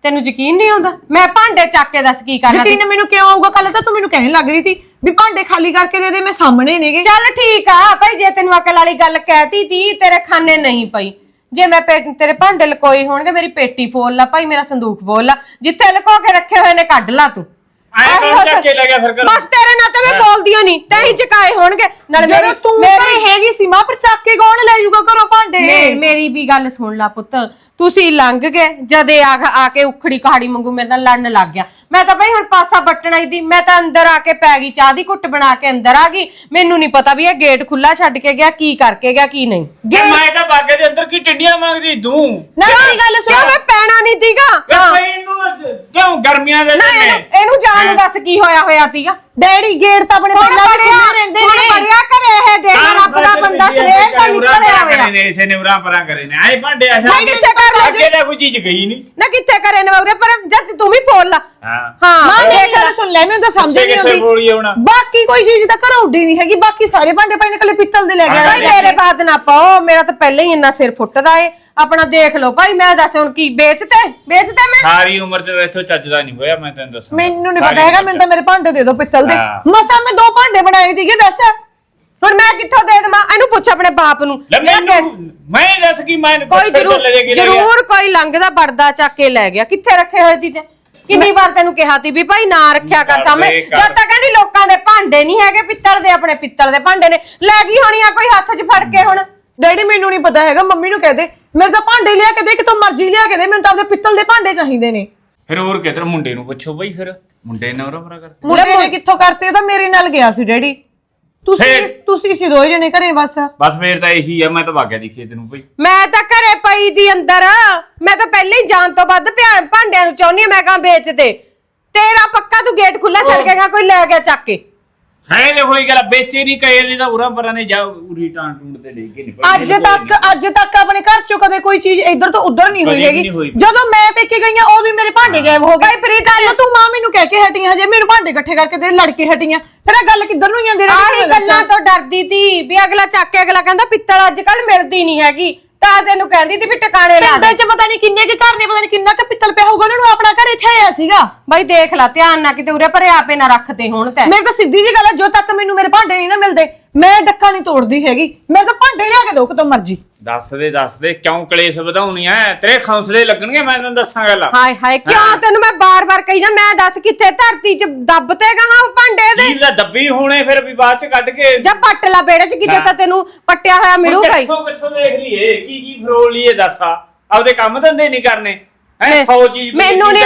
ਤੈਨੂੰ ਯਕੀਨ ਨਹੀਂ ਆਉਂਦਾ? ਮੈਂ ਭਾਂਡੇ ਚੱਕ ਕੇ ਦੱਸ ਕੀ ਕਰਨਾ ਯਕੀਨ ਮੈਨੂੰ ਕਿਉਂ ਆਊਗਾ? ਕੱਲ ਤਾਂ ਤੂੰ ਮੈਨੂੰ ਕਹਿਣ ਲੱਗ ਰਹੀ ਸੀ ਵੀ ਭਾਂਡੇ ਖਾਲੀ ਕਰਕੇ ਦੇ ਦੇ ਮੈਂ ਸਾਹਮਣੇ ਨੇਗੇ। ਚੱਲ ਠੀਕ ਆ ਭਾਈ ਜੇ ਤੈਨੂੰ ਅਕਲ ਵਾਲੀ ਗੱਲ ਕਹਿਤੀ ਤੀ ਤੇਰੇ ਖਾਨੇ ਨਹੀਂ ਪਈ। ਜੇ ਮੈਂ ਪੇਟ ਤੇਰੇ ਭਾਂਡੇ ਲਕੋਈ ਹੋਣਗੇ ਮੇਰੀ ਪੇਟੀ ਫੋਲ ਲਾ ਭਾਈ ਮੇਰਾ ਸੰਦੂਕ ਫੋਲ ਲਾ। ਜਿੱਥੇ ਲਕੋ ਕੇ ਰੱਖੇ ਹੋਏ ਨੇ ਕੱਢ ਲਾ ਤੂੰ। ਐਂ ਆਹੀ ਕੌਣ ਹੋ ਚੱਕ ਕੇ ਲੈ ਗਿਆ ਫਿਰ ਘਰੋਂ? ਬਸ ਤੇਰੇ ਨਾਲ ਤਾਂ ਮੈਂ ਬੋਲਦੀਆਂ ਨਹੀਂ ਤੈਂ ਹੀ ਚਕਾਏ ਹੋਣਗੇ। ਨਾਲ ਜਦੋਂ ਤੂੰ ਘਰੇ ਹੈਗੀ ਸੀ ਮਾਂ ਪਰ ਚੱਕ ਕੇ ਕੌਣ ਲੈ ਜਾਊਗਾ ਘਰੋਂ ਭਾਂਡੇ? ਮੇਰੀ ਵੀ ਗੱਲ ਸੁਣ ਲਾ ਪੁੱਤ। ਤੁਸੀਂ ਲੰਘ ਗਏ ਜਦੇ ਆ ਆ ਕੇ ਉਖੜੀ ਕਹਾੜੀ ਵਾਂਗੂ ਮੇਰੇ ਨਾਲ ਲੜਨ ਲੱਗ ਗਿਆ। ਮੈਂ ਤਾਂ ਬਈ ਹੁਣ ਪਾਸਾ ਬੱਟਣਾ ਹੀ ਦੀ ਮੈਂ ਤਾਂ ਅੰਦਰ ਆ ਕੇ ਪੈ ਗਈ ਚਾਹ ਦੀ ਘੁੱਟ ਬਣਾ ਕੇ ਅੰਦਰ ਆ ਗਈ। ਮੈਨੂੰ ਨਹੀਂ ਪਤਾ ਵੀ ਇਹ ਗੇਟ ਖੁੱਲਾ ਛੱਡ ਕੇ ਗਿਆ ਕੀ ਕਰਕੇ ਗਿਆ ਕੀ ਨਹੀਂ। ਮੈਂ ਤਾਂ ਬਾਗੇ ਦੇ ਅੰਦਰ ਕੀ ਟਿੰਡੀਆਂ ਮੰਗਦੀ ਤੂੰ ਨਾ ਮੇਰੀ ਗੱਲ ਕਿਉਂ ਸੁਣ ਮੈਂ ਪੈਣਾ ਨਹੀਂ ਦੀਗਾ। ਮੈਨੂੰ ਕਿਉਂ ਗਰਮੀਆਂ ਦੇ ਨਾ ਦਿਨ ਇਹਨੂੰ ਨੇ? ਇਹਨੂੰ ਜਾਣ ਨੂੰ ਦੱਸ ਕੀ ਹੋਇਆ ਹੋਇਆ ਸੀਗਾ। ਡੈਡੀ ਗੇਟ ਤਾਂ ਆਪਣੇ ਪਹਿਲਾਂ ਵੀ ਖੁੱਲੇ ਰਹਿੰਦੇ ਹੁਣ ਨੇ। ਬੜਿਆ ਘਰੇ ਇਹ ਦੇਖ ਰੱਬ ਦਾ ਬੰਦਾ ਸਵੇਰ ਦਾ ਨਿਕਲਿਆ ਹੋਇਆ। ਨੇ ਇਸੇ ਨੇ ਉਰਾਂ ਪਰਾਂ ਕਰੇ ਨੇ। ਆਏ ਭਾਂਡੇ ਆ ਮੈਂ ਕਿੱਥੇ ਕਰ ਅੱਗੇ ਦਾ ਕੋਈ ਚੀਜ਼ ਗਈ ਨਹੀਂ। ਨਾ ਕਿੱਥੇ ਕਰੇ ਨਵਰੇ ਪਰ। ਜਦ ਤੂੰ ਵੀ ਫੋਲ ਲਾ। ਹਾਂ। ਹਾਂ ਮਾਂ ਲੈ ਗੱਲ ਸੁਣ ਲੈ ਮੈਨੂੰ ਤਾਂ ਸਮਝ ਨਹੀਂ ਕਿੱਥੇ ਆਉਂਦੀ। ਹੁਣ ਬਾਕੀ ਕੋਈ ਚੀਜ਼ ਤਾਂ ਘਰੋਂ ਉੱਡੀ ਨਹੀਂ ਹੈਗੀ ਬਾਕੀ ਸਾਰੇ ਭਾਂਡੇ ਭਾਈ ਨੇ ਕੱਲੇ ਪਿੱਤਲ ਦੇ ਲੈ ਗਿਆ ਭਾਈ ਮੇਰੇ ਬਾਤ ਨਾ ਪਾਓ ਮੇਰਾ ਤਾਂ ਪਹਿਲਾਂ ਹੀ ਇੰਨਾ ਸਿਰ ਫੁੱਟਦਾ ਏ। ਆਪਣਾ ਦੇਖ ਲਓ ਭਾਈ ਮੈਂ ਦੱਸ ਹੁਣ ਕੀ ਵੇਚਤੇ? ਵੇਚਤੇ ਮੈਂ? ਸਾਰੀ ਉਮਰ ਚ ਇੱਥੋਂ ਚੱਜਦਾ ਨਹੀਂ ਹੋਇਆ ਮੈਂ ਤੈਨੂੰ ਦੱਸਾਂ। ਮੈਨੂੰ ਨਹੀਂ ਸਾਰੀ ਪਤਾ ਹੈਗਾ ਮੈਨੂੰ। ਤਾਂ ਮੇਰੇ ਭਾਂਡੇ ਦੇ ਦਿਓ ਪਿੱਤਲ ਦੇ। ਹਾਂ। ਮਸਾ ਮੈਂ ਦੋ ਭਾਂਡੇ ਬਣਾਏ ਸੀਗੇ ਦੱਸ। ਹੁਣ ਮੈਂ ਕਿੱਥੋਂ ਦੇ ਦੇਵਾਂ? ਇਹਨੂੰ ਪੁੱਛ ਆਪਣੇ ਬਾਪ ਨੂੰ। ਲੈ ਮੈਨੂੰ ਮੈਂ ਦੱਸ ਕੀ ਮੈਂ ਕੋਈ ਜ਼ਰੂਰ ਜ਼ਰੂਰ ਕੋਈ ਲੰਘਦਾ ਵੜਦਾ ਚੱਕ ਕੇ ਲੈ ਗਿਆ। ਕਿੱਥੇ ਰੱਖੇ ਹੋਏ ਸੀ ਤੇ? ਕਿੰਨੀ ਵਾਰ ਤੈਨੂੰ ਕਿਹਾ ਸੀ ਵੀ ਭਾਈ ਨਾ ਰੱਖਿਆ ਕਰ ਸਾਹਮਣੇ। ਜਦ ਤੱਕ ਕਹਿੰਦੀ ਲੋਕਾਂ ਦੇ ਭਾਂਡੇ ਨਹੀਂ ਹੈਗੇ ਪਿੱਤਲ ਦੇ ਆਪਣੇ ਪਿੱਤਲ ਦੇ ਭਾਂਡੇ ਨੇ। ਲੈ ਗਈ ਹੋਣੀ ਆ ਕੋਈ ਹੱਥ 'ਚ ਫੜ ਕੇ ਹੁਣ? ਡੈਡੀ ਮੈਨੂੰ ਨਹੀਂ ਪਤਾ ਹੈਗਾ ਮੰਮੀ ਨੂੰ ਕਹਿ ਦੇ। ਮੇਰੇ ਤਾਂ ਭਾਂਡੇ ਲਿਆ ਕੇ ਦੇ ਕਿਤੋਂ ਮਰਜ਼ੀ ਲਿਆ ਕੇ ਦੇ ਮੈਨੂੰ ਤਾਂ ਆਪਦੇ ਪਿੱਤਲ ਦੇ ਭਾਂਡੇ ਚਾਹੀਦੇ ਨੇ। ਫਿਰ ਹੋਰ ਕਿਧਰ ਮੁੰਡੇ ਨੂੰ ਪੁੱਛੋ ਬਈ ਫਿਰ। ਮੁੰਡੇ ਨੇ ਉਰਾਂ ਪਰਾਂ ਕਰ ਮੁੰਡੇ ਨੇ ਕਿੱਥੋਂ ਕਰਤੇ ਉਹ ਤਾਂ ਮੇਰੇ ਨਾਲ ਗਿਆ ਸੀ ਡੈਡੀ। ਤੁਸੀਂ ਫੇਰ? ਤੁਸੀਂ ਸੀ ਦੋਏ ਜਣੇ ਘਰੇ ਬਸ। ਬਸ ਫੇਰ ਤਾਂ ਇਹੀ ਆ ਮੈਂ ਤਾਂ ਵਾਗਿਆ ਦੀ ਖੇਤ ਨੂੰ ਬਈ। ਮੈਂ ਤਾਂ ਘਰੇ ਪਈ ਦੀ ਅੰਦਰ। ਮੈਂ ਤਾਂ ਪਹਿਲਾਂ ਹੀ ਜਾਣ ਤੋਂ ਵੱਧ ਪਿਆ- ਭਾਂਡਿਆਂ ਨੂੰ ਚਾਹੁੰਦੀ ਆ ਮੈਂ ਕਹਾਂ ਵੇਚ ਦੇ। ਤੇਰਾ ਪੱਕਾ ਤੂੰ ਗੇਟ ਖੁੱਲਾ ਛੱਡ ਕੇ ਗਿਆ ਕੋਈ ਲੈ ਗਿਆ ਚੱਕ ਕੇ। ਜੇ ਹੋਈ ਗੱਲ ਵੇਚੇ ਨਹੀਂ ਕਹੇ ਨਹੀਂ ਤਾਂ ਉਰਾਂ ਪਰਾਂ ਨੇ ਜਾ ਉਰੀ ਟਾਂ ਟੂੰਡ ਤੇ ਲੈ ਕੇ ਨਹੀਂ ਅੱਜ ਤੱਕ ਅੱਜ ਤੱਕ ਆਪਣੇ ਘਰ ਚੋਂ ਕਦੇ ਕੋਈ ਚੀਜ਼ ਇੱਧਰ ਤੋਂ ਉੱਧਰ ਨਹੀਂ ਹੋਈ ਹੈਗੀ। ਜਦੋਂ ਮੈਂ ਪੇਕੇ ਗਈ ਆ ਉਦੋਂ ਮੇਰੇ ਭਾਂਡੇ ਗਾਇਬ ਹੋ ਗਏ। ਪ੍ਰੀਤ ਆ ਤੂੰ ਮਾਂ ਮੈਨੂੰ ਕਹਿ ਕੇ ਹਟੀ ਹਜੇ ਮੈਨੂੰ ਭਾਂਡੇ ਇਕੱਠੇ ਕਰਕੇ ਦੇ ਲੜ ਕੇ ਹਟੀਆਂ। ਫਿਰ ਇਹ ਗੱਲ ਕਿੱਧਰ ਨੂੰ ਜਾਂਦੀ ਰਹੀ ਗੱਲਾਂ ਤੋਂ ਡਰਦੀ ਤੀ ਵੀ ਅਗਲਾ ਚੱਕ ਕੇ ਅਗਲਾ ਕਹਿੰਦਾ ਪਿੱਤਲ ਅੱਜ ਕੱਲ ਮਿਲਦੀ ਨਹੀਂ ਹੈਗੀ। ਤਾਂ ਤੈਨੂੰ ਕਹਿੰਦੀ ਤੀ ਵੀ ਟਿਕਾਣੇ ਲਾ ਦੇ। ਪਿੰਡ 'ਚ ਪਤਾ ਨਹੀਂ ਕਿੰਨੇ ਕੇ ਘਰ ਨੇ ਪਤਾ ਨਹੀਂ ਕਿੰਨਾ ਕੁ ਪਿੱਤਲ ਪਿਆ ਹੋਊਗਾ ਉਹਨਾਂ ਨੂੰ ਆਪਣਾ ਘਰ ਇੱਥੇ ਆਇਆ ਸੀਗਾ। ਬਾਈ ਦੇਖ ਲੈ ਧਿਆਨ ਨਾਲ ਕਿਤੇ ਉਰੇ ਪਰੇ ਆਪੇ ਨਾ ਰੱਖਦੇ ਹੋਣ ਤੈ। ਮੇਰੇ ਤਾਂ ਸਿੱਧੀ ਜੀ ਗੱਲ ਹੈ ਜੋ ਤੱਕ ਮੈਨੂੰ ਮੇਰੇ ਭਾਂਡੇ ਨਹੀਂ ਨਾ ਮਿਲਦੇ ਮੈਂ ਡੱਕਾ ਨਹੀਂ ਤੋੜਦੀ ਹੈਗੀ। ਮੇਰੇ ਤਾਂ ਭਾਂਡੇ ਲਿਆ ਕੇ ਦਿਓ ਕਿਤੋਂ ਮਰਜ਼ੀ। ਦੱਸ ਦੇ ਦੱਸ ਦੇ ਕਿਉਂ ਕਲੇਸ਼ ਵਧਾਉਣੀ ਐ? ਤੇਰੇ ਖੌਂਸਲੇ ਲੱਗਣਗੇ ਮੈਂ ਤੈਨੂੰ ਦੱਸਾਂ ਗੱਲ। ਹਾਏ ਹਾਏ ਕਿਉਂ ਤੈਨੂੰ ਮੈਂ ਬਾਰ-ਬਾਰ ਕਹੀ ਜਾ ਮੈਂ ਦੱਸ ਕਿੱਥੇ ਧਰਤੀ 'ਚ ਦੱਬਤੇ ਗਾਹਾਂ ਭਾਂਡੇ ਦੇ? ਜੀਵ ਦਾ ਦੱਬੀ ਹੋਣੇ ਫਿਰ ਵੀ ਬਾਅਦ ਚ ਕੱਢ ਕੇ। ਜਾਂ ਪੱਟ ਲਾ ਬੇੜੇ 'ਚ ਕਿਤੇ। ਤਾਂ ਤੈਨੂੰ ਪੱਟਿਆ ਹੋਇਆ ਮਿਲੂਗਾ ਹੀ। ਕਿੱਥੋਂ ਕਿੱਥੋਂ ਦੇਖ ਲਈਏ? ਕੀ ਕੀ ਫਰੋਲ ਲਈਏ ਦੱਸ ਆ? ਆਪਦੇ ਕੰਮ ਧੰਦੇ ਨਹੀਂ ਕਰਨੇ। ਹੈ? ਮੈਂ- ਫੌਜੀ ਮੈਨੂੰ ਨਹੀਂ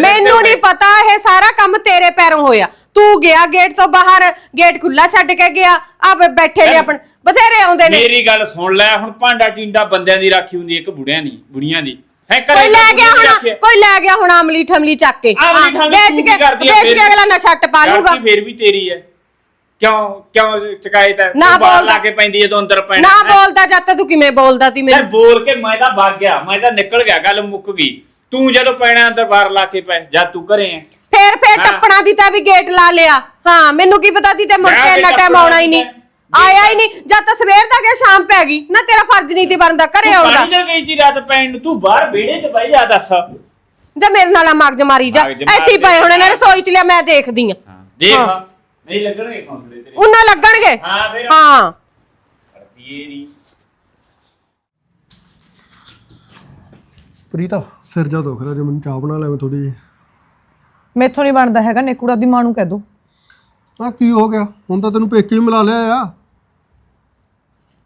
ਮੈਨੂੰ ਨਹੀਂ ਪਤਾ ਇਹ ਸਾਰਾ ਕੰਮ ਤੇਰੇ ਪੈਰੋਂ ਹੋਇਆ। ਤੂੰ ਗਿਆ ਗੇਟ ਤੋਂ ਬਾਹਰ ਗੇਟ ਖੁੱਲਾ ਛੱਡ ਕੇ ਗਿਆ ਆ ਬੈਠੇ ਨੇ ਆਪਣ ਬਥੇਰੇ ਆਉਂਦੇ ਨੇ। ਮੇਰੀ ਗੱਲ ਸੁਣ ਲੈ ਹੁਣ ਭਾਂਡਾ ਟਿੰਡਾ ਬੰਦਿਆਂ ਦੀ ਰਾਖੀ ਹੁੰਦੀ ਇੱਕ ਬੁੜਿਆਂ ਦੀ ਬੁੜੀਆਂ ਦੀ। ਹੈ ਕੋਈ ਲੈ ਗਿਆ ਹੁਣ ਕੋਈ ਲੈ ਗਿਆ ਹੁਣ ਆਮਲੀ ਠਮਲੀ ਚੱਕ ਕੇ। ਵੇਚ ਕੇ ਵੇਚ? ਕੇ ਅਗਲਾ ਨਸ਼ਾ ਟਪਾ ਲੂਗਾ। ਫਿਰ ਵੀ ਤੇਰੀ ਹੈ ਕਿਉਂ ਕਿਉਂ ਚਕਾਇਤ ਹੈ ਨਾ ਬਾਹਰ। ਲਾ ਕੇ ਪੈਂਦੀ ਹੈ ਤੂੰ ਅੰਦਰ ਪੈਣਾ। ਨਾ? ਬੋਲਦਾ ਜਦ ਤੂੰ ਕਿਵੇਂ ਬੋਲਦਾ ਤੀ ਯਾਰ ਮੈਨੂੰ? ਬੋਲ ਕੇ ਮੈਂ ਤਾਂ ਭੱਗ ਗਿਆ ਮੈਂ ਤਾਂ ਨਿਕਲ ਗਿਆ ਗੱਲ ਮੁੱਕ ਗਈ। ਤੂੰ ਜਦੋਂ ਪੈਣਾ ਅੰਦਰ ਬਾਹਰ ਲਾ ਕੇ ਪੈ ਜਦ ਤੂੰ ਘਰੇ ਹੈ ਫੇਰ ਫੇਰ ਹਾਂ। ਟੱਪਣਾ ਦੀ ਤਾਂ ਵੀ ਗੇਟ ਲਾ ਲਿਆ। ਹਾਂ ਮੈਨੂੰ ਕੀ ਪਤਾ ਸੀ ਤੇ ਮੁੜ ਮੈਂ ਕੇ ਵੀ ਇੰਨਾ ਟਾਈਮ ਟੱਪਣਾ ਆਉਣਾ ਹੀ ਨਹੀਂ। ਆਇਆ ਹੀ ਨਹੀਂ। ਜਦ ਤੱਕ ਸਵੇਰ ਤੱਕ ਇਹ ਸ਼ਾਮ ਪੈ ਗਈ। ਨਾ ਤੇਰਾ ਫਰਜ਼ ਨਹੀਂ ਤੀ ਬਣਦਾ ਘਰੇ ਤੂੰ ਆਉਂਦਾ ਪਾਣੀ ਦੇ ਗਈ ਸੀ ਰਾਤ ਪੈਣ ਨੂੰ। ਤੂੰ ਬਾਹਰ ਵਿਹੜੇ 'ਚ ਬਹਿ ਜਾ ਦੱਸ। ਜਾਂ ਮੇਰੇ ਨਾਲ ਆ ਮਗਜ ਮਾਰੀ ਜਾ। ਮਗਜ ਮਾਰ ਇੱਥੇ ਹੀ ਪਏ ਹੁਣ ਇਹਨਾਂ ਨੇ ਰਸੋਈ ਚ ਲਿਆ ਮੈਂ ਦੇਖਦੀ ਆ ਦੇਖ। ਹਾਂ। ਨਹੀਂ ਲੱਗਣਗੇ ਖੌਂਸਲੇ ਤੇਰੇ। ਉਹਨਾਂ ਲੱਗਣਗੇ? ਹਾਂ ਫਿਰ। ਹਾਂ। ਇਹ ਨਹੀਂ ਪ੍ਰੀਤਾ ਸਿਰ ਜਾ ਦੁਖ ਰਿਹਾ ਜੇ ਮੈਨੂੰ ਚਾਹ ਬਣਾ ਲੈ ਮੈਂ ਥੋੜੀ ਜਿਹੀ। ਮੈਥੋਂ ਨਹੀਂ ਬਣਦਾ ਹੈਗਾ ਨੇਕੂੜਾ ਦੀ ਮਾਂ ਨੂੰ ਕਹਿ ਦੋ। ਆ ਕੀ ਹੋ ਗਿਆ? ਹੁਣ ਤਾਂ ਤੈਨੂੰ ਪੇਕੇ ਹੀ ਮਿਲਾ ਲਿਆ ਆ।